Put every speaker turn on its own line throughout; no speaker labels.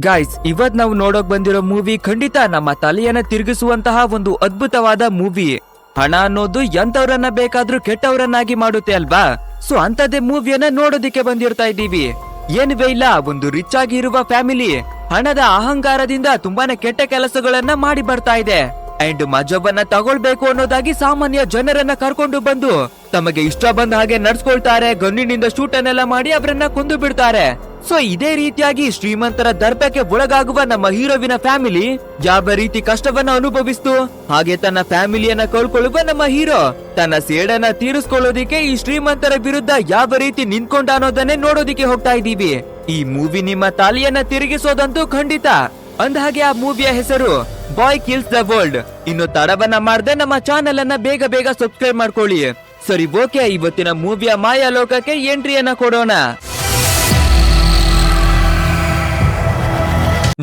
Guys ಇವತ್ ನಾವು ನೋಡೋಕ್ ಬಂದಿರೋ ಮೂವಿ ಖಂಡಿತ ನಮ್ಮ ತಲೆಯನ್ನ ತಿರುಗಿಸುವಂತಹ ಒಂದು ಅದ್ಭುತವಾದ ಮೂವಿ ಹಣ ಅನ್ನೋದು ಎಂತವ್ರನ್ನ ಬೇಕಾದ್ರೂ ಕೆಟ್ಟವರನ್ನಾಗಿ ಮಾಡುತ್ತೆ ಅಲ್ವಾ? ಸೊ ಅಂತದೇ ಮೂವಿಯನ್ನ ನೋಡೋದಿಕ್ಕೆ ಬಂದಿರ್ತಾ ಇದ್ದೀವಿ. ಏನ್ವೇ ಇಲ್ಲ, ಒಂದು ರಿಚ್ ಆಗಿ ಇರುವ ಫ್ಯಾಮಿಲಿ ಹಣದ ಅಹಂಕಾರದಿಂದ ತುಂಬಾನೇ ಕೆಟ್ಟ ಕೆಲಸಗಳನ್ನ ಮಾಡಿ ಬರ್ತಾ ಇದೆ. ಅಂಡ್ ಮಜವನ್ನ ತಗೊಳ್ಬೇಕು ಅನ್ನೋದಾಗಿ ಸಾಮಾನ್ಯ ಜನರನ್ನ ಕರ್ಕೊಂಡು ಬಂದು ತಮಗೆ ಇಷ್ಟ ಬಂದ ಹಾಗೆ ನಡ್ಸ್ಕೊಳ್ತಾರೆ ಗನ್ನಿನಿಂದ ಶೂಟ್ ಅನ್ನೆಲ್ಲ ಮಾಡಿ ಅವರನ್ನ ಕೊಂದು ಬಿಡ್ತಾರೆ. ಸೊ ಇದೇ ರೀತಿಯಾಗಿ ಶ್ರೀಮಂತರ ದರ್ಪಕ್ಕೆ ಒಳಗಾಗುವ ನಮ್ಮ ಹೀರೋವಿನ ಫ್ಯಾಮಿಲಿ ಯಾವ ರೀತಿ ಕಷ್ಟವನ್ನ ಅನುಭವಿಸ್ತು, ಹಾಗೆ ತನ್ನ ಫ್ಯಾಮಿಲಿಯನ್ನ ಕಳ್ಕೊಳ್ಳುವ ನಮ್ಮ ಹೀರೋ ತನ್ನ ಸೇಡನ್ನ ತೀರಿಸ್ಕೊಳ್ಳೋದಿಕ್ಕೆ ಈ ಶ್ರೀಮಂತರ ವಿರುದ್ಧ ಯಾವ ರೀತಿ ನಿಂತ್ಕೊಂಡ ಅನ್ನೋದನ್ನೇ ನೋಡೋದಿಕ್ಕೆ ಹೋಗ್ತಾ ಇದ್ದೀವಿ. ಈ ಮೂವಿ ನಿಮ್ಮ ತಾಲಿಯನ್ನ ತಿರುಗಿಸೋದಂತೂ ಖಂಡಿತ. ಅಂದ ಹಾಗೆ ಆ ಮೂವಿಯ ಹೆಸರು ಬಾಯ್ ಕಿಲ್ಸ್ ದ ವರ್ಲ್ಡ್ ಇನ್ನು ತಡವನ್ನ ಮಾಡದೆ ನಮ್ಮ ಚಾನೆಲ್ ಅನ್ನ ಬೇಗ ಬೇಗ ಸಬ್ಸ್ಕ್ರೈಬ್ ಮಾಡ್ಕೊಳ್ಳಿ. ಸರಿ ಓಕೆ ಇವತ್ತಿನ ಮೂವಿಯ ಮಾಯಾ ಲೋಕಕ್ಕೆ ಎಂಟ್ರಿಯನ್ನ ಕೊಡೋಣ.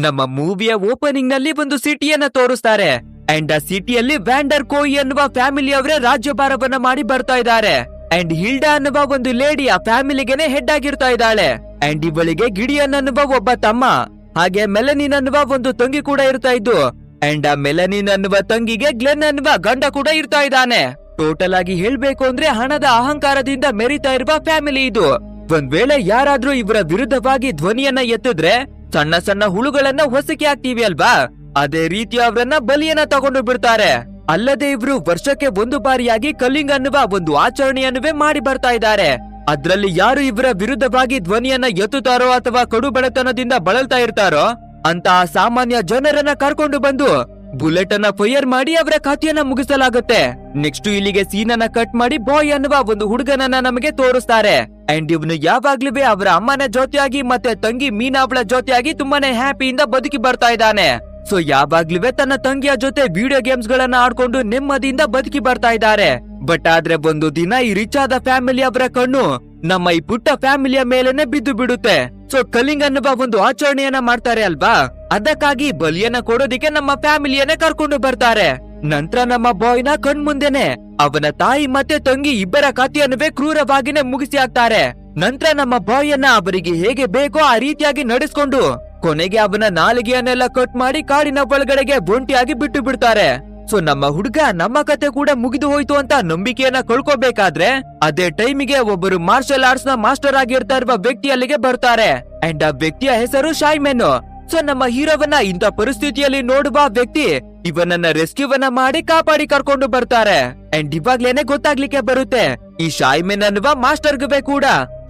ನಮ್ಮ ಮೂವಿಯ ಓಪನಿಂಗ್ನಲ್ಲಿ ಒಂದು ಸಿಟಿಯನ್ನ ತೋರಿಸ್ತಾರೆ. ಅಂಡ್ ಆ ಸಿಟಿಯಲ್ಲಿ ವ್ಯಾಂಡರ್ ಕೋಯಿ ಅನ್ನುವ ಫ್ಯಾಮಿಲಿ ಅವರೇ ರಾಜ್ಯಭಾರವನ್ನ ಮಾಡಿ ಬರ್ತಾ ಇದ್ದಾರೆ. ಅಂಡ್ ಹಿಲ್ಡಾ ಅನ್ನುವ ಒಂದು ಲೇಡಿ ಆ ಫ್ಯಾಮಿಲಿಗೆನೆ ಹೆಡ್ ಆಗಿರ್ತಾ ಇದ್ದಾಳೆ. ಅಂಡ್ ಇವಳಿಗೆ ಗಿಡಿಯನ್ ಅನ್ನುವ ಒಬ್ಬ ತಮ್ಮ. ಹಾಗೆ ಮೆಲನಿನ್ ಅನ್ನುವ ಒಂದು ತಂಗಿ ಕೂಡ ಇರ್ತಾ ಇದ್ದು ಅಂಡ್ ಆ ಮೆಲನಿನ್ ಅನ್ನುವ ತಂಗಿಗೆ ಗ್ಲೆನ್ ಅನ್ನುವ ಗಂಡ ಕೂಡ ಇರ್ತಾ ಇದ್ದಾನೆ. ಟೋಟಲ್ ಆಗಿ ಹೇಳ್ಬೇಕು ಅಂದ್ರೆ ಹಣದ ಅಹಂಕಾರದಿಂದ ಮೆರಿತಾ ಇರುವ ಫ್ಯಾಮಿಲಿ ಇದು. ಒಂದ್ ವೇಳೆ ಯಾರಾದ್ರೂ ಇವರ ವಿರುದ್ಧವಾಗಿ ಧ್ವನಿಯನ್ನ ಎತ್ತಿದ್ರೆ ಸಣ್ಣ ಸಣ್ಣ ಹುಳುಗಳನ್ನ ಹೊಸಕಿ ಹಾಕ್ತೀವಿ ಅಲ್ವಾ? ಅದೇ ರೀತಿ ಅವರನ್ನ ಬಲಿಯನ್ನ ತಗೊಂಡು ಬಿಡ್ತಾರೆ. ಅಲ್ಲದೆ ಇವರು ವರ್ಷಕ್ಕೆ ಒಂದು ಬಾರಿಯಾಗಿ ಕಲ್ಲಿಂಗ್ ಅನ್ನುವ ಒಂದು ಆಚರಣೆಯನ್ನುವೇ ಮಾಡಿ ಬರ್ತಾ ಇದ್ದಾರೆ. ಅದ್ರಲ್ಲಿ ಯಾರು ಇವರ ವಿರುದ್ಧವಾಗಿ ಧ್ವನಿಯನ್ನ ಎತ್ತುತ್ತಾರೋ ಅಥವಾ ಕಡು ಬಡತನದಿಂದ ಬಳಲ್ತಾ ಇರ್ತಾರೋ ಅಂತ ಸಾಮಾನ್ಯ ಜನರನ್ನ ಕರ್ಕೊಂಡು ಬಂದು ಬುಲೆಟ್ ಅನ್ನ ಫೈರ್ ಮಾಡಿ ಅವರ ಕಥೆಯನ್ನ ಮುಗಿಸಲಾಗುತ್ತೆ. ನೆಕ್ಸ್ಟ್ ಇಲ್ಲಿಗೆ ಸೀನ್ ಅನ್ನ ಕಟ್ ಮಾಡಿ ಬಾಯ್ ಅನ್ನುವ ಒಂದು ಹುಡುಗನನ್ನ ನಮಗೆ ತೋರಿಸ್ತಾರೆ. ಅಂಡ್ ಇವನು ಯಾವಾಗ್ಲೂ ಅವರ ಅಮ್ಮನ ಜೊತೆಯಾಗಿ ಮತ್ತೆ ತಂಗಿ ಮೀನಾ ಅವಳ ಜೊತೆಯಾಗಿ ತುಂಬಾನೇ ಹ್ಯಾಪಿಯಿಂದ ಬದುಕಿ ಬರ್ತಾ ಇದ್ದಾನೆ. ಸೊ ಯಾವಾಗ್ಲೂ ತನ್ನ ತಂಗಿಯ ಜೊತೆ ವಿಡಿಯೋ ಗೇಮ್ಸ್ ಗಳನ್ನ ಆಡ್ಕೊಂಡು ನೆಮ್ಮದಿಯಿಂದ ಬದುಕಿ ಬರ್ತಾ ಇದ್ದಾರೆ. ಬಟ್ ಆದ್ರೆ ಒಂದು ದಿನ ಈ ರಿಚ್ ಆದ ಫ್ಯಾಮಿಲಿ ಅವರ ಕಣ್ಣು ನಮ್ಮ ಈ ಪುಟ್ಟ ಫ್ಯಾಮಿಲಿಯ ಮೇಲೆನೆ ಬಿದ್ದು ಬಿಡುತ್ತೆ. ಸೊ ಕಲಿಂಗ್ ಅನ್ನುವ ಒಂದು ಆಚರಣೆಯನ್ನ ಮಾಡ್ತಾರೆ ಅಲ್ವಾ? ಅದಕ್ಕಾಗಿ ಬಲಿಯನ್ನ ಕೊಡೋದಿಕ್ಕೆ ನಮ್ಮ ಫ್ಯಾಮಿಲಿಯನ್ನೇ ಕರ್ಕೊಂಡು ಬರ್ತಾರೆ. ನಂತರ ನಮ್ಮ ಬಾಯ್ನ ಕಣ್ಮುಂದೆನೆ, ಅವನ ತಾಯಿ ಮತ್ತೆ ತಂಗಿ ಇಬ್ಬರ ಕಥೆಯನ್ನುವೇ ಕ್ರೂರವಾಗಿನೇ ಮುಗಿಸಿ ಹಾಕ್ತಾರೆ. ನಂತರ ನಮ್ಮ ಬಾಯನ್ನ ಅವರಿಗೆ ಹೇಗೆ ಬೇಕೋ ಆ ರೀತಿಯಾಗಿ ನಡೆಸ್ಕೊಂಡು, ಕೊನೆಗೆ ಅವನ ನಾಲಿಗೆಯನ್ನೆಲ್ಲ ಕಟ್ ಮಾಡಿ ಕಾಡಿನ ಒಳಗಡೆಗೆ ಒಂಟಿಯಾಗಿ ಬಿಟ್ಟು ಬಿಡ್ತಾರೆ. ಸೊ ನಮ್ಮ ಹುಡುಗ ನಮ್ಮ ಕತೆ ಕೂಡ ಮುಗಿದು ಹೋಯ್ತು ಅಂತ ನಂಬಿಕೆಯನ್ನ ಕಳ್ಕೊಬೇಕಾದ್ರೆ ಅದೇ ಟೈಮಿಗೆ ಒಬ್ಬರು ಮಾರ್ಷಲ್ ಆರ್ಟ್ಸ್ನ ಮಾಸ್ಟರ್ ಆಗಿರ್ತಾ ಇರುವ ವ್ಯಕ್ತಿ ಅಲ್ಲಿಗೆ ಬರ್ತಾರೆ. ಅಂಡ್ ಆ ವ್ಯಕ್ತಿಯ ಹೆಸರು ಶಾಯ್ಮೆನ್ ಸೊ ನಮ್ಮ ಹೀರೋವನ್ನ ಇಂಥ ಪರಿಸ್ಥಿತಿಯಲ್ಲಿ ನೋಡುವ ವ್ಯಕ್ತಿ ಇವನನ್ನ ರೆಸ್ಕ್ಯೂವನ್ನ ಮಾಡಿ ಕಾಪಾಡಿ ಕರ್ಕೊಂಡು ಬರ್ತಾರೆ. ಅಂಡ್ ಇವಾಗ್ಲೇನೆ ಗೊತ್ತಾಗ್ಲಿಕ್ಕೆ ಬರುತ್ತೆ, ಈ ಶಾಯ್ಮೆನ್ ಅನ್ನುವ ಮಾಸ್ಟರ್ಗುವೆ ಕೂಡ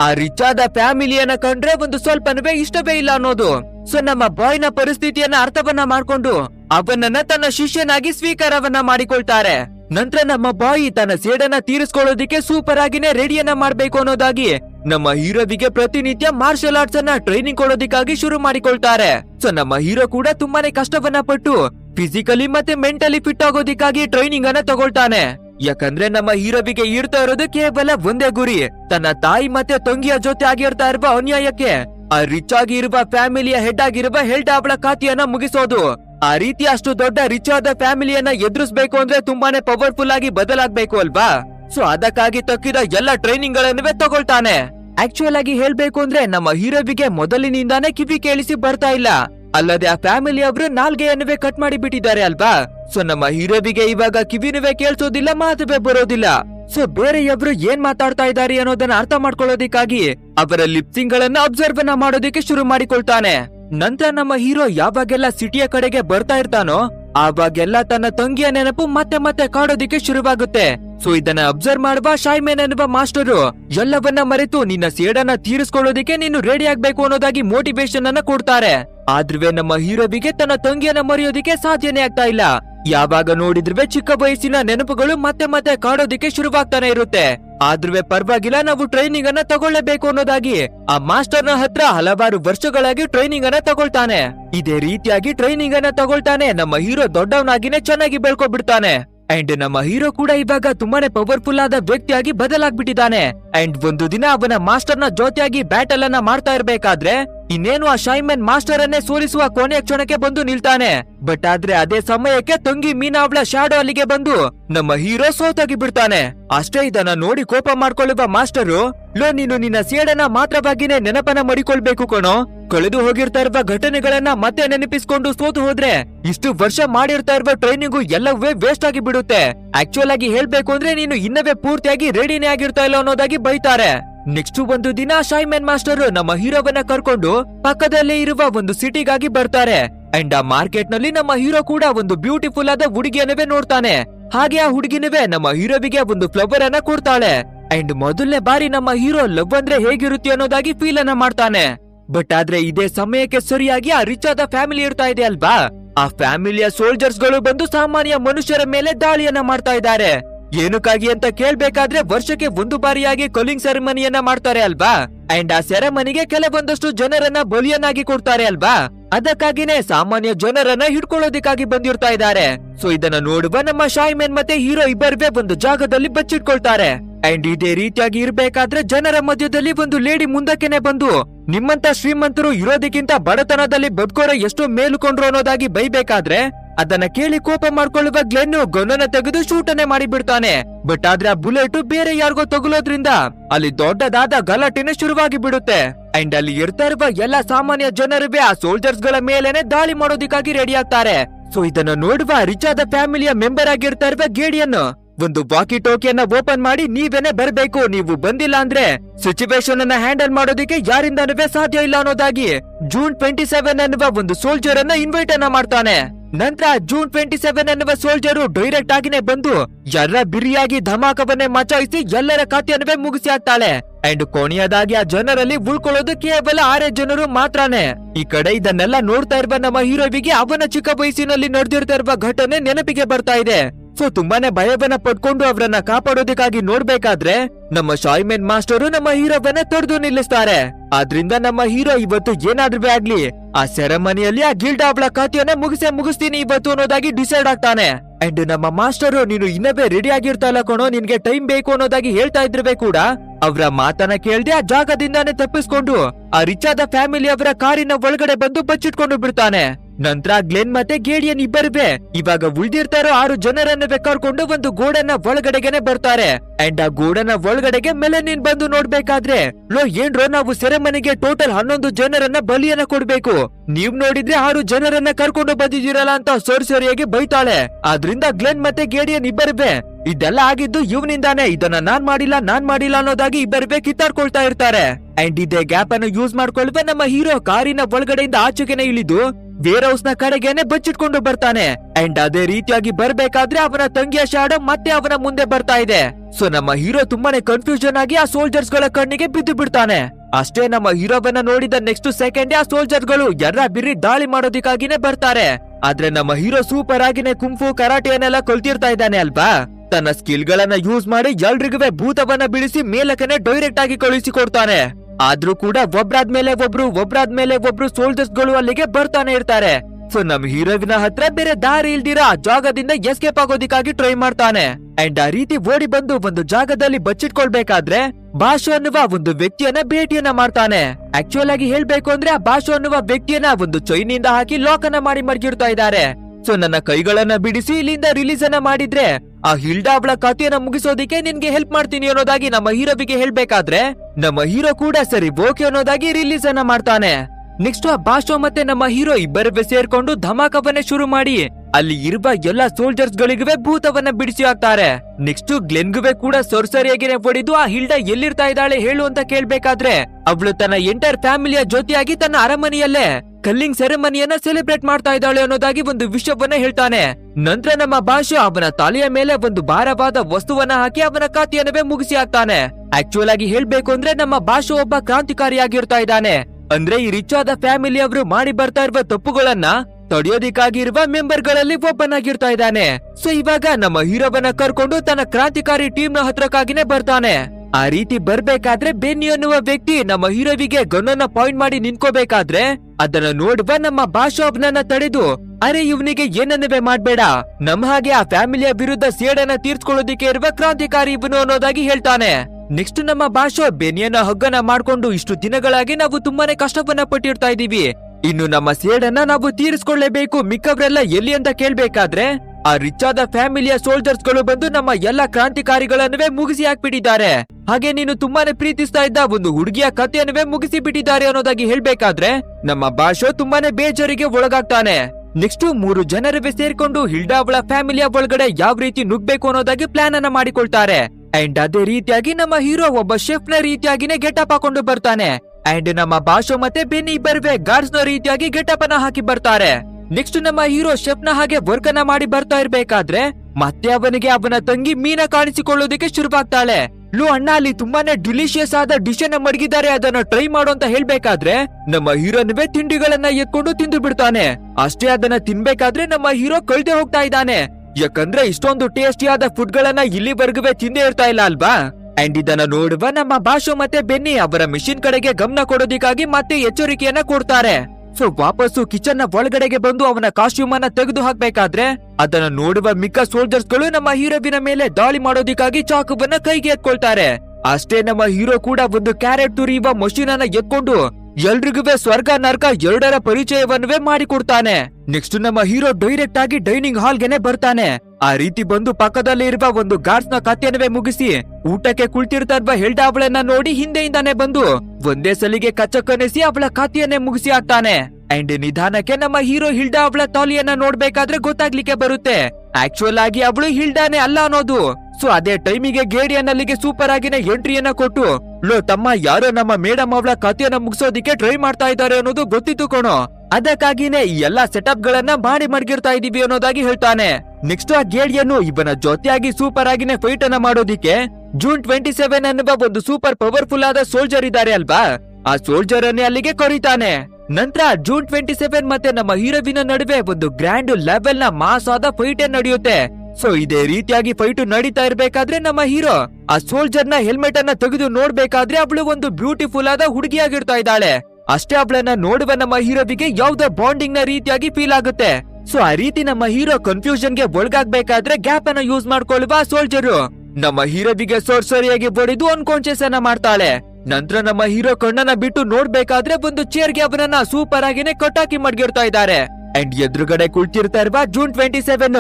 ಆ ರಿಚ್ ಆದ ಫ್ಯಾಮಿಲಿಯನ್ನ ಕಂಡ್ರೆ ಒಂದು ಸ್ವಲ್ಪನವೇ ಇಷ್ಟವೇ ಇಲ್ಲ ಅನ್ನೋದು. ಸೊ ನಮ್ಮ ಬಾಯ್ನ ಪರಿಸ್ಥಿತಿಯನ್ನ ಅರ್ಥವನ್ನ ಮಾಡ್ಕೊಂಡು ಅವನನ್ನ ತನ್ನ ಶಿಷ್ಯನಾಗಿ ಸ್ವೀಕಾರವನ್ನ ಮಾಡಿಕೊಳ್ತಾರೆ. ನಂತರ ನಮ್ಮ ಬಾಯಿ ತನ್ನ ಸೇಡನ್ನ ತೀರಿಸಿಕೊಳ್ಳೋದಿಕ್ಕೆ ಸೂಪರ್ ಆಗಿನೇ ರೆಡಿಯನ್ನ ಮಾಡ್ಬೇಕು ಅನ್ನೋದಾಗಿ ನಮ್ಮ ಹೀರೋವಿಗೆ ಪ್ರತಿನಿತ್ಯ ಮಾರ್ಷಲ್ ಆರ್ಟ್ಸ್ ಅನ್ನ ಟ್ರೈನಿಂಗ್ ಕೊಡೋದಿಕ್ಕಾಗಿ ಶುರು ಮಾಡಿಕೊಳ್ತಾರೆ. ಸೊ ನಮ್ಮ ಹೀರೋ ಕೂಡ ತುಂಬಾನೇ ಕಷ್ಟವನ್ನ ಪಟ್ಟು ಫಿಸಿಕಲಿ ಮತ್ತೆ ಮೆಂಟಲಿ ಫಿಟ್ ಆಗೋದಿಕ್ಕಾಗಿ ಟ್ರೈನಿಂಗ್ ಅನ್ನ ತಗೊಳ್ತಾನೆ. ಯಾಕಂದ್ರೆ ನಮ್ಮ ಹೀರೋವಿಗೆ ಇರ್ತಾ ಇರೋದು ಕೇವಲ ಒಂದೇ ಗುರಿ, ತನ್ನ ತಾಯಿ ಮತ್ತೆ ತಂಗಿಯ ಜೊತೆ ಆಗಿರ್ತಾ ಇರುವ ಅನ್ಯಾಯಕ್ಕೆ. ಆ ರಿಚ್ ಆಗಿರುವ ಫ್ಯಾಮಿಲಿಯ ಹೆಡ್ ಆಗಿರುವ ಹೆಲ್ಡ್ ಅವಳ ಖಾತೆಯನ್ನ ಮುಗಿಸೋದು. ಆ ರೀತಿ ಅಷ್ಟು ದೊಡ್ಡ ರಿಚ್ ಆದ ಫ್ಯಾಮಿಲಿಯನ್ನ ಎದುರಿಸಬೇಕು ಅಂದ್ರೆ ತುಂಬಾನೇ ಪವರ್ಫುಲ್ ಆಗಿ ಬದಲಾಗ್ಬೇಕು ಅಲ್ವಾ? ಸೊ ಅದಕ್ಕಾಗಿ ತಕ್ಕಿದ ಎಲ್ಲ ಟ್ರೈನಿಂಗ್ಗಳನ್ನು ತಗೊಳ್ತಾನೆ. ಆಕ್ಚುಯಲ್ ಆಗಿ ಹೇಳ್ಬೇಕು ಅಂದ್ರೆ ನಮ್ಮ ಹೀರೋವಿಗೆ ಮೊದಲಿನಿಂದಾನೇ ಕಿವಿ ಕೇಳಿಸಿ ಬರ್ತಾ ಇಲ್ಲ. ಅಲ್ಲದೆ ಆ ಫ್ಯಾಮಿಲಿ ಅವರು ನಾಲ್ಗೆಯನ್ನುವೆ ಕಟ್ ಮಾಡಿ ಬಿಟ್ಟಿದ್ದಾರೆ ಅಲ್ವಾ? ಸೊ ನಮ್ಮ ಹೀರೋವಿಗೆ ಇವಾಗ ಕಿವಿನುವೆ ಕೇಳಿಸೋದಿಲ್ಲ, ಮಾತುವೆ ಬರೋದಿಲ್ಲ. ಸೊ ಬೇರೆಯವರು ಏನ್ ಮಾತಾಡ್ತಾ ಇದ್ದಾರೆ ಅನ್ನೋದನ್ನ ಅರ್ಥ ಮಾಡ್ಕೊಳ್ಳೋದಿಕ್ಕಾಗಿ ಅವರ ಲಿಪ್ಸಿಂಗ್ ಗಳನ್ನ ಅಬ್ಸರ್ವ್ ಮಾಡೋದಿಕ್ಕೆ ಶುರು ಮಾಡಿಕೊಳ್ತಾನೆ. ನಂತರ ನಮ್ಮ ಹೀರೋ ಯಾವಾಗೆಲ್ಲ ಸಿಟಿಯ ಕಡೆಗೆ ಬರ್ತಾ ಇರ್ತಾನೋ, ಆವಾಗೆಲ್ಲ ತನ್ನ ತಂಗಿಯ ನೆನಪು ಮತ್ತೆ ಮತ್ತೆ ಕಾಡೋದಿಕ್ಕೆ ಶುರುವಾಗುತ್ತೆ. ಸೊ ಇದನ್ನ ಅಬ್ಸರ್ವ್ ಮಾಡುವ ಶಾಯ್ಮೇನ್ ಎನ್ನುವ ಮಾಸ್ಟರು, ಎಲ್ಲವನ್ನ ಮರೆತು ನಿನ್ನ ಸೇಡನ್ನ ತೀರಿಸ್ಕೊಳ್ಳೋದಿಕ್ಕೆ ನೀನು ರೆಡಿ ಆಗ್ಬೇಕು ಅನ್ನೋದಾಗಿ ಮೋಟಿವೇಶನ್ ಅನ್ನ ಕೊಡ್ತಾರೆ. ಆದ್ರೂ ನಮ್ಮ ಹೀರೋಬಿಗೆ ತನ್ನ ತಂಗಿಯನ್ನ ಮರೆಯೋದಿಕ್ಕೆ ಸಾಧ್ಯನೇ ಆಗ್ತಾ ಇಲ್ಲ. ಯಾವಾಗ ನೋಡಿದ್ರುವೆ ಚಿಕ್ಕ ವಯಸ್ಸಿನ ನೆನಪುಗಳು ಮತ್ತೆ ಮತ್ತೆ ಕಾಡೋದಿಕ್ಕೆ ಶುರುವಾಗ್ತಾನೆ ಇರುತ್ತೆ. ಆದ್ರೂ ಪರವಾಗಿಲ್ಲ ನಾವು ಟ್ರೈನಿಂಗ್ ಅನ್ನ ತಗೊಳ್ಳಬೇಕು ಅನ್ನೋದಾಗಿ. ಆ ಮಾಸ್ಟರ್ನ ಹತ್ರ ಹಲವಾರು ವರ್ಷಗಳಾಗಿ ಟ್ರೈನಿಂಗ್ ಅನ್ನ ತಗೊಳ್ತಾನೆ. ಇದೇ ರೀತಿಯಾಗಿ ಟ್ರೈನಿಂಗ್ ಅನ್ನ ತಗೊಳ್ತಾನೆ. ನಮ್ಮ ಹೀರೋ ದೊಡ್ಡವನಾಗಿನೇ ಚೆನ್ನಾಗಿ ಬೆಳ್ಕೊಬಿಡ್ತಾನೆ. ಅಂಡ್ ನಮ್ಮ ಹೀರೋ ಕೂಡ ಇವಾಗ ತುಂಬಾನೇ ಪವರ್ಫುಲ್ ಆದ ವ್ಯಕ್ತಿಯಾಗಿ ಬದಲಾಗ್ಬಿಟ್ಟಿದ್ದಾನೆ. ಅಂಡ್ ಒಂದು ದಿನ ಅವನ ಮಾಸ್ಟರ್ನ ಜೊತೆಯಾಗಿ ಬ್ಯಾಟಲ್ ಅನ್ನ ಮಾಡ್ತಾ ಇರ್ಬೇಕಾದ್ರೆ ಇನ್ನೇನು ಆ ಶೈಮನ್ ಮಾಸ್ಟರ್ ಅನ್ನೇ ಸೋಲಿಸುವ ಕೊನೆಯ ಕ್ಷಣಕ್ಕೆ ಬಂದು ನಿಲ್ತಾನೆ? ಬಟ್ ಆದ್ರೆ ಅದೇ ಸಮಯಕ್ಕೆ ತಂಗಿ ಮೀನಾ ಅವಳ ಶಾಡೋ ಅಲ್ಲಿಗೆ ಬಂದು ನಮ್ಮ ಹೀರೋ ಸೋತಾಗಿ ಬಿಡ್ತಾನೆ. ಅಷ್ಟೇ ಇದನ್ನ ನೋಡಿ ಕೋಪ ಮಾಡ್ಕೊಳ್ಳುವ ಮಾಸ್ಟರು, ಲೋ ನೀನು ನಿನ್ನ ಸೇಡನ ಮಾತ್ರವಾಗಿನೇ ನೆನಪನ ಮಾಡಿಕೊಳ್ಬೇಕು ಕಣೋ. ಕಳೆದು ಹೋಗಿರ್ತಾ ಇರುವ ಘಟನೆಗಳನ್ನ ಮತ್ತೆ ನೆನಪಿಸ್ಕೊಂಡು ಸೋತು ಹೋದ್ರೆ ಇಷ್ಟು ವರ್ಷ ಮಾಡಿರ್ತಾ ಇರುವ ಟ್ರೈನಿಂಗು ಎಲ್ಲವೇ ವೇಸ್ಟ್ ಆಗಿ ಬಿಡುತ್ತೆ. ಆಕ್ಚುಲ್ ಆಗಿ ಹೇಳ್ಬೇಕು ಅಂದ್ರೆ ನೀನು ಇನ್ನವೇ ಪೂರ್ತಿಯಾಗಿ ರೆಡಿನೇ ಆಗಿರ್ತಾ ಇಲ್ಲ ಅನ್ನೋದಾಗಿ ಬೈತಾರೆ. ನೆಕ್ಸ್ಟ್ ಒಂದು ದಿನ ಶೈಮನ್ ಮಾಸ್ಟರ್ ನಮ್ಮ ಹೀರೋವನ್ನ ಕರ್ಕೊಂಡು ಪಕ್ಕದಲ್ಲೇ ಇರುವ ಒಂದು ಸಿಟಿಗಾಗಿ ಬರ್ತಾರೆ. ಅಂಡ್ ಆ ಮಾರ್ಕೆಟ್ನಲ್ಲಿ ನಮ್ಮ ಹೀರೋ ಕೂಡ ಒಂದು ಬ್ಯೂಟಿಫುಲ್ ಆದ ಹುಡುಗಿಯನ್ನವೇ ನೋಡ್ತಾನೆ. ಹಾಗೆ ಆ ಹುಡುಗಿನವೇ ನಮ್ಮ ಹೀರೋವಿಗೆ ಒಂದು ಫ್ಲವರ್ ಅನ್ನ ಕೊಡ್ತಾಳೆ. ಅಂಡ್ ಮೊದಲನೇ ಬಾರಿ ನಮ್ಮ ಹೀರೋ ಲವ್ ಅಂದ್ರೆ ಹೇಗಿರುತ್ತೆ ಅನ್ನೋದಾಗಿ ಫೀಲ್ ಅನ್ನ ಮಾಡ್ತಾನೆ. ಬಟ್ ಆದ್ರೆ ಇದೇ ಸಮಯಕ್ಕೆ ಸರಿಯಾಗಿ ಆ ರಿಚ್ ಆದ ಫ್ಯಾಮಿಲಿ ಇರ್ತಾ ಇದೆ ಅಲ್ವಾ? ಆ ಫ್ಯಾಮಿಲಿಯ ಸೋಲ್ಜರ್ಸ್ಗಳು ಬಂದು ಸಾಮಾನ್ಯ ಮನುಷ್ಯರ ಮೇಲೆ ದಾಳಿಯನ್ನ ಮಾಡ್ತಾ ಇದ್ದಾರೆ. ಏನಕ್ಕಾಗಿ ಅಂತ ಕೇಳ್ಬೇಕಾದ್ರೆ ವರ್ಷಕ್ಕೆ ಒಂದು ಬಾರಿಯಾಗಿ ಕೊಲಿಂಗ್ ಸೆರೆಮನಿಯನ್ನ ಮಾಡ್ತಾರೆ ಅಲ್ವಾ? ಅಂಡ್ ಆ ಸೆರೆಮನಿಗೆ ಕೆಲವೊಂದಷ್ಟು ಜನರನ್ನ ಬಲಿಯನ್ನಾಗಿ ಕೊಡ್ತಾರೆ ಅಲ್ವಾ? ಅದಕ್ಕಾಗಿನೇ ಸಾಮಾನ್ಯ ಜನರನ್ನ ಹಿಡ್ಕೊಳ್ಳೋದಿಕ್ಕಾಗಿ ಬಂದಿರ್ತಾ ಇದ್ದಾರೆ. ಸೊ ಇದನ್ನ ನೋಡುವ ನಮ್ಮ ಶಾಯ್ಮೆನ್ ಮತ್ತೆ ಹೀರೋ ಇಬ್ಬರ್ವೇ ಒಂದು ಜಾಗದಲ್ಲಿ ಬಚ್ಚಿಟ್ಕೊಳ್ತಾರೆ. ಅಂಡ್ ಇದೇ ರೀತಿಯಾಗಿ ಇರ್ಬೇಕಾದ್ರೆ ಜನರ ಮಧ್ಯದಲ್ಲಿ ಒಂದು ಲೇಡಿ ಮುಂದಕ್ಕೆನೆ ಬಂದು ನಿಮ್ಮಂತ ಶ್ರೀಮಂತರು ಇರೋದಕ್ಕಿಂತ ಬಡತನದಲ್ಲಿ ಬದುಕೋರ ಎಷ್ಟು ಮೇಲುಕೊಂಡ್ರು ಅನ್ನೋದಾಗಿ ಬೈಬೇಕಾದ್ರೆ ಅದನ್ನ ಕೇಳಿ ಕೋಪ ಮಾಡ್ಕೊಳ್ಳುವ ಗ್ಲೆನ್ನು ಗೊನ್ನನ ತೆಗೆದು ಶೂಟನ್ನೇ ಮಾಡಿಬಿಡ್ತಾನೆ. ಬಟ್ ಆದ್ರೆ ಆ ಬುಲೆಟ್ ಬೇರೆ ಯಾರಿಗೋ ತಗುಲೋದ್ರಿಂದ ಅಲ್ಲಿ ದೊಡ್ಡದಾದ ಗಲಾಟೆನೇ ಶುರುವಾಗಿ ಬಿಡುತ್ತೆ. ಅಂಡ್ ಅಲ್ಲಿ ಇರ್ತಾ ಇರುವ ಎಲ್ಲಾ ಸಾಮಾನ್ಯ ಜನರು ಆ ಸೋಲ್ಜರ್ಸ್ಗಳ ಮೇಲೆನೆ ದಾಳಿ ಮಾಡೋದಿಕ್ಕಾಗಿ ರೆಡಿ ಆಗ್ತಾರೆ. ಸೊ ಇದನ್ನ ನೋಡುವ ರಿಚಾದ ಫ್ಯಾಮಿಲಿಯ ಮೆಂಬರ್ ಆಗಿರ್ತಾ ಇರುವ ಗೇಡಿಯನ್ನು ಒಂದು ವಾಕಿ ಟೋಕಿಯನ್ನ ಓಪನ್ ಮಾಡಿ ನೀವೇನೆ ಬರಬೇಕು, ನೀವು ಬಂದಿಲ್ಲ ಅಂದ್ರೆ ಸಿಚುವೇಶನ್ ಅನ್ನ ಹ್ಯಾಂಡಲ್ ಮಾಡೋದಕ್ಕೆ ಯಾರಿಂದನೂ ಸಾಧ್ಯ ಇಲ್ಲ ಅನ್ನೋದಾಗಿ ಜೂನ್ ಟ್ವೆಂಟಿ ಸೆವೆನ್ ಅನ್ನುವ ಒಂದು ಸೋಲ್ಜರ್ ಅನ್ನ ಇನ್ವೈಟ್ ಅನ್ನ ಮಾಡ್ತಾನೆ. ನಂತರ ಜೂನ್ ಟ್ವೆಂಟಿ ಸೆವೆನ್ ಅನ್ನುವ ಸೋಲ್ಜರು ಡೈರೆಕ್ಟ್ ಆಗಿನೇ ಬಂದು ಎಲ್ಲ ಬಿರಿಯಾಗಿ ಧಮಾಕವನ್ನೇ ಮಚಾಯಿಸಿ ಎಲ್ಲರ ಖಾತೆಯನ್ನೇ ಮುಗಿಸಿ ಹಾಕ್ತಾಳೆ. ಅಂಡ್ ಕೊನೆಯದಾಗಿ ಆ ಜನರಲ್ಲಿ ಉಳ್ಕೊಳ್ಳೋದು ಕೇವಲ ಆರೇ ಜನರು ಮಾತ್ರನೇ. ಈ ಕಡೆ ಇದನ್ನೆಲ್ಲ ನೋಡ್ತಾ ಇರುವ ನಮ್ಮ ಹೀರೋವಿಗೆ ಅವನ ಚಿಕ್ಕ ವಯಸ್ಸಿನಲ್ಲಿ ನಡೆದಿರ್ತಾ ಇರುವ ಘಟನೆ ನೆನಪಿಗೆ ಬರ್ತಾ ಇದೆ. ಸೊ ತುಂಬಾನೇ ಭಯವನ್ನ ಪಡ್ಕೊಂಡು ಅವರನ್ನ ಕಾಪಾಡೋದಕ್ಕಾಗಿ ನೋಡ್ಬೇಕಾದ್ರೆ ನಮ್ಮ ಶಾಯ್ಮೆನ್ ಮಾಸ್ಟರು ನಮ್ಮ ಹೀರೋವನ್ನ ತೊಡೆದು ನಿಲ್ಲಿಸ್ತಾರೆ. ಆದ್ರಿಂದ ನಮ್ಮ ಹೀರೋ ಇವತ್ತು ಏನಾದ್ರೂ ಆಗ್ಲಿ, ಆ ಸೆರೆಮನಿಯಲ್ಲಿ ಆ ಗಿಲ್ಡ್ ಅವಳ ಖಾತೆಯನ್ನ ಮುಗಿಸೇ ಮುಗಿಸ್ತೀನಿ ಇವತ್ತು ಅನ್ನೋದಾಗಿ ಡಿಸೈಡ್ ಆಗ್ತಾನೆ. ಅಂಡ್ ನಮ್ಮ ಮಾಸ್ಟರು ನೀನು ಇನ್ನವೇ ರೆಡಿ ಆಗಿರ್ತಾ ಕಣೋ, ನಿನ್ಗೆ ಟೈಮ್ ಬೇಕು ಅನ್ನೋದಾಗಿ ಹೇಳ್ತಾ ಇದ್ರವೇ ಕೂಡ, ಅವರ ಮಾತನ್ನ ಕೇಳದೆ ಆ ಜಾಗದಿಂದಾನೇ ತಪ್ಪಿಸ್ಕೊಂಡು ಆ ರಿಚಾದ ಫ್ಯಾಮಿಲಿ ಅವರ ಕಾರಿನ ಒಳಗಡೆ ಬಂದು ಬಚ್ಚಿಟ್ಕೊಂಡು ಬಿಡ್ತಾನೆ. ನಂತರ ಗ್ಲೆನ್ ಮತ್ತೆ ಗೇಡಿಯನ್ ಇಬ್ಬರಿವೆ. ಇವಾಗ ಉಳ್ದಿರ್ತಾರೋ ಆರು ಜನರನ್ನ ಕರ್ಕೊಂಡು ಒಂದು ಗೋಡನ್ನ ಒಳಗಡೆಗೆನೆ ಬರ್ತಾರೆ. ಅಂಡ್ ಆ ಗೋಡನ ಒಳಗಡೆಗೆ ಮೆಲನಿನ್ ಬಂದು ನೋಡ್ಬೇಕಾದ್ರೆ. ಲೋ, ಏನ್ರೋ ನಾವು ಸೆರೆಮನೆಗೆ ಟೋಟಲ್ ಹನ್ನೊಂದು ಜನರನ್ನ ಬಲಿಯನ್ನ ಕೊಡ್ಬೇಕು. ನೀವ್ ನೋಡಿದ್ರೆ ಆರು ಜನರನ್ನ ಕರ್ಕೊಂಡು ಬಂದಿದ್ದೀರಲ್ಲ ಅಂತ ಸರಿ ಸರಿಯಾಗಿ ಬೈತಾಳೆ. ಆದ್ರಿಂದ ಗ್ಲೆನ್ ಮತ್ತೆ ಗೇಡಿಯನ್ ಇಬ್ಬರಿವೆ. ಇದೆಲ್ಲ ಆಗಿದ್ದು ಇವನಿಂದಾನೆ. ಇದನ್ನ ನಾನ್ ಮಾಡಿಲ್ಲ ನಾನ್ ಮಾಡಿಲ್ಲ ಅನ್ನೋದಾಗಿ ಇಬ್ಬರಿವೆ ಕಿತ್ತಾಡ್ಕೊಳ್ತಾ ಇರ್ತಾರೆ. ಅಂಡ್ ಇದೇ ಗ್ಯಾಪ್ ಅನ್ನು ಯೂಸ್ ಮಾಡ್ಕೊಳ್ಳುವ ನಮ್ಮ ಹೀರೋ ಕಾರಿನ ಒಳಗಡೆಯಿಂದ ಆಚೆಗೆನೆ ಇಳಿದು ವೇರ್ ಹೌಸ್ನ ಕಡೆಗೇನೆ ಬಚ್ಚಿಟ್ಕೊಂಡು ಬರ್ತಾನೆ. ಅಂಡ್ ಅದೇ ರೀತಿಯಾಗಿ ಬರ್ಬೇಕಾದ್ರೆ ಅವನ ತಂಗಿಯ ಶಾಡೋ ಮತ್ತೆ ಅವನ ಮುಂದೆ ಬರ್ತಾ ಇದೆ. ಸೊ ನಮ್ಮ ಹೀರೋ ತುಂಬಾನೇ ಕನ್ಫ್ಯೂಷನ್ ಆಗಿ ಆ ಸೋಲ್ಜರ್ಸ್ಗಳ ಕಣ್ಣಿಗೆ ಬಿದ್ದು ಬಿಡ್ತಾನೆ. ಅಷ್ಟೇ ನಮ್ಮ ಹೀರೋವನ್ನ ನೋಡಿದ ನೆಕ್ಸ್ಟ್ ಸೆಕೆಂಡ್ ಆ ಸೋಲ್ಜರ್ಗಳು ಎರ ಬಿರಿ ದಾಳಿ ಮಾಡೋದಿಕ್ಕಾಗಿನೇ ಬರ್ತಾರೆ. ಆದ್ರೆ ನಮ್ಮ ಹೀರೋ ಸೂಪರ್ ಆಗಿನೇ ಕುಂಫು ಕರಾಟೆಯನ್ನೆಲ್ಲ ಕಲ್ತಿರ್ತಾ ಇದ್ದಾನೆ ಅಲ್ವಾ? ತನ್ನ ಸ್ಕಿಲ್ ಗಳನ್ನ ಯೂಸ್ ಮಾಡಿ ಎಲ್ರಿಗೂ ಭೂತವನ್ನ ಬಿಡಿಸಿ ಮೇಲಕನೆ ಡೈರೆಕ್ಟ್ ಆಗಿ ಕಳುಹಿಸಿ ಕೊಡ್ತಾನೆ. ಆದ್ರೂ ಕೂಡ ಒಬ್ರಾದ್ಮೇಲೆ ಒಬ್ರು ಒಬ್ರಾದ್ಮೇಲೆ ಒಬ್ರು ಸೋಲ್ಜರ್ಸ್ಗಳು ಅಲ್ಲಿಗೆ ಬರ್ತಾನೆ ಇರ್ತಾರೆ. ಸೊ ನಮ್ ಹೀರೋವಿನ ಹತ್ರ ಬೇರೆ ದಾರಿ ಇಲ್ದಿರಾ? ಜಾಗದಿಂದ ಎಸ್ಕೇಪ್ ಆಗೋದಿಕ್ಕಾಗಿ ಟ್ರೈ ಮಾಡ್ತಾನೆ. ಅಂಡ್ ಆ ರೀತಿ ಓಡಿ ಬಂದು ಒಂದು ಜಾಗದಲ್ಲಿ ಬಚ್ಚಿಟ್ಕೊಳ್ಬೇಕಾದ್ರೆ ಬಾಷು ಅನ್ನುವ ಒಂದು ವ್ಯಕ್ತಿಯನ್ನ ಭೇಟಿಯನ್ನ ಮಾಡ್ತಾನೆ. ಆಕ್ಚುಯಲ್ ಆಗಿ ಹೇಳ್ಬೇಕು ಅಂದ್ರೆ ಆ ಬಾಷು ಅನ್ನುವ ವ್ಯಕ್ತಿಯನ್ನ ಒಂದು ಚೈನಿಂದ ಹಾಕಿ ಲಾಕ್ ಅನ್ನ ಮಾಡಿ ಮಡಗಿರ್ತಾ ಇದ್ದಾರೆ. ಸೊ ನನ್ನ ಕೈಗಳನ್ನ ಬಿಡಿಸಿ ಇಲ್ಲಿಂದ ರಿಲೀಸ್ ಅನ್ನ ಮಾಡಿದ್ರೆ, ಆ ಹಿಲ್ಡಾ ಅವಳ ಕಥೆಯನ್ನ ಮುಗಿಸೋದಿಕ್ಕೆ ನಿನ್ಗೆ ಹೆಲ್ಪ್ ಮಾಡ್ತೀನಿ ಅನ್ನೋದಾಗಿ ನಮ್ಮ ಹೀರೋವಿಗೆ ಹೇಳ್ಬೇಕಾದ್ರೆ, ನಮ್ಮ ಹೀರೋ ಕೂಡ ಸರಿ ಓಕೆ ಅನ್ನೋದಾಗಿ ರಿಲೀಸ್ ಅನ್ನ ಮಾಡ್ತಾನೆ. ನೆಕ್ಸ್ಟ್ ಆ ಬಾಷೋ ಮತ್ತೆ ನಮ್ಮ ಹೀರೋ ಇಬ್ಬರವೇ ಸೇರ್ಕೊಂಡು ಧಮಾಕವನ್ನೇ ಶುರು ಮಾಡಿ ಅಲ್ಲಿ ಇರುವ ಎಲ್ಲಾ ಸೋಲ್ಜರ್ಸ್ ಗಳಿಗೂ ಭೂತವನ್ನ ಬಿಡಿಸಿ ಹಾಕ್ತಾರೆ. ನೆಕ್ಸ್ಟ್ ಗ್ಲೆನ್ಗುವೆ ಕೂಡ ಸೊರ್ಸರಿಯಾಗಿನೇ ಹೊಡಿದು ಆ ಹಿಲ್ಡಾ ಎಲ್ಲಿರ್ತಾ ಇದ್ದಾಳೆ ಹೇಳು ಅಂತ ಕೇಳ್ಬೇಕಾದ್ರೆ. ಅವಳು ತನ್ನ ಎಂಟರ್ ಫ್ಯಾಮಿಲಿಯ ಜೊತೆಯಾಗಿ ತನ್ನ ಅರಮನೆಯಲ್ಲೇ. ಕಲ್ಲಿಂಗ್ ಸೆರೆಮನಿಯನ್ನ ಸೆಲೆಬ್ರೇಟ್ ಮಾಡ್ತಾ ಇದ್ದಾಳೆ ಅನ್ನೋದಾಗಿ ಒಂದು ವಿಷಯವನ್ನ ಹೇಳ್ತಾನೆ. ನಂತರ ನಮ್ಮ ಭಾಷೆ ಅವನ ತಲೆಯ ಮೇಲೆ ಒಂದು ಭಾರವಾದ ವಸ್ತುವನ್ನ ಹಾಕಿ ಅವನ ಖಾತೆಯನ್ನವೇ ಮುಗಿಸಿ ಹಾಕ್ತಾನೆ. ಆಕ್ಚುಯಲ್ ಆಗಿ ಹೇಳ್ಬೇಕು ಅಂದ್ರೆ ನಮ್ಮ ಭಾಷೆ ಒಬ್ಬ ಕ್ರಾಂತಿಕಾರಿಯಾಗಿರ್ತಾ ಇದ್ದಾನೆ. ಅಂದ್ರೆ ಈ ರಿಚ್ ಆದ ಫ್ಯಾಮಿಲಿ ಅವರು ಮಾಡಿ ಬರ್ತಾ ಇರುವ ತಪ್ಪುಗಳನ್ನ ತಡೆಯೋದಿಕ್ಕಾಗಿ ಇರುವ ಮೆಂಬರ್ಗಳಲ್ಲಿ ಒಬ್ಬನಾಗಿರ್ತಾ ಇದ್ದಾನೆ. ಸೊ ಇವಾಗ ನಮ್ಮ ಹೀರೋವನ್ನ ಕರ್ಕೊಂಡು ತನ್ನ ಕ್ರಾಂತಿಕಾರಿ ಟೀಮ್ನ ಹತ್ರಕ್ಕಾಗಿನೇ ಬರ್ತಾನೆ. ಆ ರೀತಿ ಬರ್ಬೇಕಾದ್ರೆ ಬೆನ್ನಿ ಅನ್ನುವ ವ್ಯಕ್ತಿ ನಮ್ಮ ಹೀರೋವಿಗೆ ಗನ್ನನ್ನ ಪಾಯಿಂಟ್ ಮಾಡಿ ನಿಂತ್ಕೋಬೇಕಾದ್ರೆ ಅದನ್ನ ನೋಡುವ ನಮ್ಮ ಭಾಷಾಬ್ನನ್ನ ತಡೆದು, ಅರೆ, ಇವನಿಗೆ ಏನನ್ನವೇ ಮಾಡ್ಬೇಡ. ನಮ್ಮ ಹಾಗೆ ಆ ಫ್ಯಾಮಿಲಿಯ ವಿರುದ್ಧ ಸೇಡನ್ನ ತೀರ್ಸ್ಕೊಳ್ಳೋದಿಕ್ಕೆ ಇರುವ ಕ್ರಾಂತಿಕಾರಿ ಇವನು ಅನ್ನೋದಾಗಿ ಹೇಳ್ತಾನೆ. ನೆಕ್ಸ್ಟ್ ನಮ್ಮ ಭಾಷಾ ಬೆನಿಯನ್ನ ಹಗ್ಗನ ಮಾಡ್ಕೊಂಡು ಇಷ್ಟು ದಿನಗಳಾಗಿ ನಾವು ತುಂಬಾನೇ ಕಷ್ಟವನ್ನ ಪಟ್ಟಿರ್ತಾ ಇದೀವಿ ಇನ್ನು ನಮ್ಮ ಸೇಡನ್ನ ನಾವು ತೀರಿಸ್ಕೊಳ್ಳೇಬೇಕು. ಮಿಕ್ಕವ್ರೆಲ್ಲ ಎಲ್ಲಿ ಅಂತ ಕೇಳ್ಬೇಕಾದ್ರೆ, ಆ ರಿಚ್ ಆದ ಫ್ಯಾಮಿಲಿಯ ಸೋಲ್ಜರ್ಸ್ಗಳು ಬಂದು ನಮ್ಮ ಎಲ್ಲಾ ಕ್ರಾಂತಿಕಾರಿಗಳನ್ನುವೇ ಮುಗಿಸಿ ಹಾಕ್ಬಿಟ್ಟಿದ್ದಾರೆ. ಹಾಗೆ ನೀನು ತುಂಬಾನೇ ಪ್ರೀತಿಸ್ತಾ ಇದ್ದ ಒಂದು ಹುಡುಗಿಯ ಕಥೆಯನ್ನುವೇ ಮುಗಿಸಿ ಬಿಟ್ಟಿದ್ದಾರೆ ಅನ್ನೋದಾಗಿ ಹೇಳ್ಬೇಕಾದ್ರೆ, ನಮ್ಮ ಭಾಷೆ ತುಂಬಾನೇ ಬೇಜಾರಿಗೆ ಒಳಗಾಗ್ತಾನೆ. ನೆಕ್ಸ್ಟ್ ಮೂರು ಜನರವೇ ಸೇರ್ಕೊಂಡು ಹಿಲ್ಡಾ ಅವಳ ಫ್ಯಾಮಿಲಿಯ ಒಳಗಡೆ ಯಾವ ರೀತಿ ನುಗ್ಬೇಕು ಅನ್ನೋದಾಗಿ ಪ್ಲಾನ್ ಅನ್ನ ಮಾಡಿಕೊಳ್ತಾರೆ. ಅಂಡ್ ಅದೇ ರೀತಿಯಾಗಿ ನಮ್ಮ ಹೀರೋ ಒಬ್ಬ ಶೆಫ್ನ ರೀತಿಯಾಗಿನೇ ಗೆಟಪ್ ಹಾಕೊಂಡು ಬರ್ತಾನೆ. ಅಂಡ್ ನಮ್ಮ ಭಾಷೆ ಮತ್ತೆ ಬೆನ್ನಿ ಇಬ್ಬರುವೆ ಗಾರ್ಡ್ಸ್ನ ರೀತಿಯಾಗಿ ಗೆಟಪ್ ಅನ್ನ ಹಾಕಿ ಬರ್ತಾರೆ. ನೆಕ್ಸ್ಟ್ ನಮ್ಮ ಹೀರೋ ಶೆಫ್ನ ಹಾಗೆ ವರ್ಕ್ ಅನ್ನ ಮಾಡಿ ಬರ್ತಾ ಇರ್ಬೇಕಾದ್ರೆ ಮತ್ತೆ ಅವನಿಗೆ ಅವನ ತಂಗಿ ಮೀನ ಕಾಣಿಸಿಕೊಳ್ಳೋದಕ್ಕೆ ಶುರುವಾಗ್ತಾಳೆ. ಲೋ ಅಣ್ಣ, ಅಲ್ಲಿ ತುಂಬಾನೇ ಡಿಲಿಷಿಯಸ್ ಆದ ಡಿಶ್ ಅನ್ನ ಮಡಗಿದ್ದಾರೆ, ಅದನ್ನ ಟ್ರೈ ಮಾಡು ಅಂತ ಹೇಳ್ಬೇಕಾದ್ರೆ ನಮ್ಮ ಹೀರೋನುವೆ ತಿಂಡಿಗಳನ್ನ ಎತ್ಕೊಂಡು ತಿಂದು ಬಿಡ್ತಾನೆ. ಅಷ್ಟೇ ಅದನ್ನ ತಿನ್ಬೇಕಾದ್ರೆ ನಮ್ಮ ಹೀರೋ ಕಳ್ದೆ ಹೋಗ್ತಾ ಇದ್ದಾನೆ. ಯಾಕಂದ್ರೆ ಇಷ್ಟೊಂದು ಟೇಸ್ಟಿಯಾದ ಫುಡ್ ಗಳನ್ನ ಇಲ್ಲಿವರೆಗೂ ತಿಂದೇ ಇರ್ತಾ ಇಲ್ಲ ಅಲ್ವಾ? ಅಂಡ್ ಇದನ್ನ ನೋಡುವ ನಮ್ಮ ಭಾಷು ಮತ್ತೆ ಬೆನ್ನಿ ಅವರ ಮಿಷಿನ್ ಕಡೆಗೆ ಗಮನ ಕೊಡೋದಿಕ್ಕಾಗಿ ಮತ್ತೆ ಎಚ್ಚರಿಕೆಯನ್ನ ಕೊಡ್ತಾರೆ. ಸೊ ವಾಪಸ್ಸು ಕಿಚನ್ನ ಒಳಗಡೆಗೆ ಬಂದು ಅವನ ಕಾಸ್ಟ್ಯೂಮ್ ಅನ್ನ ತೆಗೆದು ಹಾಕ್ಬೇಕಾದ್ರೆ ಅದನ್ನ ನೋಡುವ ಮಿಕ್ಕ ಸೋಲ್ಜರ್ಸ್ಗಳು ನಮ್ಮ ಹೀರೋವಿನ ಮೇಲೆ ದಾಳಿ ಮಾಡೋದಿಕ್ಕಾಗಿ ಚಾಕುವನ್ನ ಕೈಗೆ ಎತ್ಕೊಳ್ತಾರೆ. ಅಷ್ಟೇ ನಮ್ಮ ಹೀರೋ ಕೂಡ ಒಂದು ಕ್ಯಾರೆಟ್ ತುರಿಯುವ ಮಷೀನ್ ಅನ್ನ ಎತ್ಕೊಂಡು ಎಲ್ರಿಗೂ ಸ್ವರ್ಗ ನರ್ಕ ಎರಡರ ಪರಿಚಯವನ್ನುವೇ ಮಾಡಿಕೊಡ್ತಾನೆ. ನೆಕ್ಸ್ಟ್ ನಮ್ಮ ಹೀರೋ ಡೈರೆಕ್ಟ್ ಆಗಿ ಡೈನಿಂಗ್ ಹಾಲ್ಗೆನೆ ಬರ್ತಾನೆ. ಆ ರೀತಿ ಬಂದು ಪಕ್ಕದಲ್ಲಿ ಇರುವ ಒಂದು ಗಾರ್ಡ್ಸ್ನ ಕಥೆಯನ್ನುವೇ ಮುಗಿಸಿ, ಊಟಕ್ಕೆ ಕುಳಿತಿರ್ತಾ ಇರುವ ಹೆಲ್ಡಾ ಅವಳನ್ನ ನೋಡಿ ಹಿಂದೆಯಿಂದಾನೆ ಬಂದು, ಒಂದೇ ಸಲಿಗೆ ಕಚ್ಚಕ್ಕನೆಸಿ ಅವಳ ಖಾತೆಯನ್ನೇ ಮುಗಿಸಿ ಹಾಕ್ತಾನೆ. ಅಂಡ್ ನಿಧಾನಕ್ಕೆ ನಮ್ಮ ಹೀರೋ ಹಿಲ್ಡಾ ಅವಳ ತಾಲಿಯನ್ನ ನೋಡ್ಬೇಕಾದ್ರೆ ಗೊತ್ತಾಗ್ಲಿಕ್ಕೆ ಬರುತ್ತೆ. ಆಕ್ಚುಯಲ್ ಆಗಿ ಅವಳು ಹಿಲ್ಡಾನೆ ಅಲ್ಲ ಅನ್ನೋದು. ಸೊ ಅದೇ ಟೈಮಿಗೆ ಗೇಡಿಯನ್ ಅಲ್ಲಿಗೆ ಸೂಪರ್ ಆಗಿನ ಎಂಟ್ರಿಯನ್ನ ಕೊಟ್ಟು, ಲೋ, ತಮ್ಮ ಯಾರೋ ನಮ್ಮ ಮೇಡಮ್ ಅವಳ ಕಥೆಯನ್ನ ಮುಗಿಸೋದಿಕ್ಕೆ ಟ್ರೈ ಮಾಡ್ತಾ ಇದ್ದಾರೆ ಅನ್ನೋದು ಗೊತ್ತಿತ್ತು ಕಣೋ. ಅದಕ್ಕಾಗಿನೇ ಈ ಎಲ್ಲಾ ಸೆಟಪ್ ಗಳನ್ನ ಮಾಡಿ ಮಡಗಿರ್ತಾ ಇದೀವಿ ಅನ್ನೋದಾಗಿ ಹೇಳ್ತಾನೆ. ನೆಕ್ಸ್ಟ್ ಆ ಗೇಡಿಯನ್ನು ಇವನ ಜೊತೆಯಾಗಿ ಸೂಪರ್ ಆಗಿನೇ ಫೈಟ್ ಅನ್ನ ಮಾಡೋದಿಕ್ಕೆ ಜೂನ್ ಟ್ವೆಂಟಿ ಸೆವೆನ್ ಅನ್ನುವ ಒಂದು ಸೂಪರ್ ಪವರ್ಫುಲ್ ಆದ ಸೋಲ್ಜರ್ ಇದ್ದಾರೆ ಅಲ್ವಾ? ಆ ಸೋಲ್ಜರ್ ಅನ್ನೇ ಅಲ್ಲಿಗೆ ಕರೀತಾನೆ. ನಂತರ ಜೂನ್ ಟ್ವೆಂಟಿ ಸೆವೆನ್ ಮತ್ತೆ ನಮ್ಮ ಹೀರೋವಿನ ನಡುವೆ ಒಂದು ಗ್ರ್ಯಾಂಡ್ ಲೆವೆಲ್ನ ಮಾಸ್ ಆದ ಫೈಟ್ ನಡೆಯುತ್ತೆ. ಸೊ ಇದೇ ರೀತಿಯಾಗಿ ಫೈಟ್ ನಡೀತಾ ಇರ್ಬೇಕಾದ್ರೆ ನಮ್ಮ ಹೀರೋ, ಆ ಸೋಲ್ಜರ್ನ ಹೆಲ್ಮೆಟ್ ಅನ್ನ ತೆಗೆದು ನೋಡ್ಬೇಕಾದ್ರೆ ಅವಳು ಒಂದು ಬ್ಯೂಟಿಫುಲ್ ಆದ ಹುಡುಗಿಯಾಗಿರ್ತಾ ಇದ್ದಾಳೆ. ಅಷ್ಟೇ ಅವಳನ್ನ ನೋಡುವ ನಮ್ಮ ಹೀರೋವಿಗೆ ಯಾವ್ದೋ ಬಾಂಡಿಂಗ್ನ ರೀತಿಯಾಗಿ ಫೀಲ್ ಆಗುತ್ತೆ. ಸೊ ಆ ರೀತಿ ನಮ್ಮ ಹೀರೋ ಕನ್ಫ್ಯೂಷನ್ಗೆ ಒಳಗಾಗ್ಬೇಕಾದ್ರೆ ಗ್ಯಾಪ್ ಅನ್ನ ಯೂಸ್ ಮಾಡ್ಕೊಳ್ಳುವ ಸೋಲ್ಜರು ನಮ್ಮ ಹೀರೋವಿಗೆ ಸರಿಯಾಗಿ ಬಡಿದು ಅನ್ಕಾನ್ಶಿಯಸ್ ಅನ್ನ ಮಾಡ್ತಾಳೆ. ನಂತರ ನಮ್ಮ ಹೀರೋ ಕಣ್ಣನ್ನ ಬಿಟ್ಟು ನೋಡ್ಬೇಕಾದ್ರೆ ಒಂದು ಚೇರ್ಗೆ ಅವನನ್ನ ಸೂಪರ್ ಆಗಿನೇ ಕಟ್ಟಾಕಿ ಮಡ್ಗಿರ್ತಾ ಇದ್ದಾರೆ. ಅಂಡ್ ಎದುರುಗಡೆ ಕುಳಿತಿರ್ತಾ ಇರುವ ಜೂನ್ ಟ್ವೆಂಟಿ ಸೆವೆನ್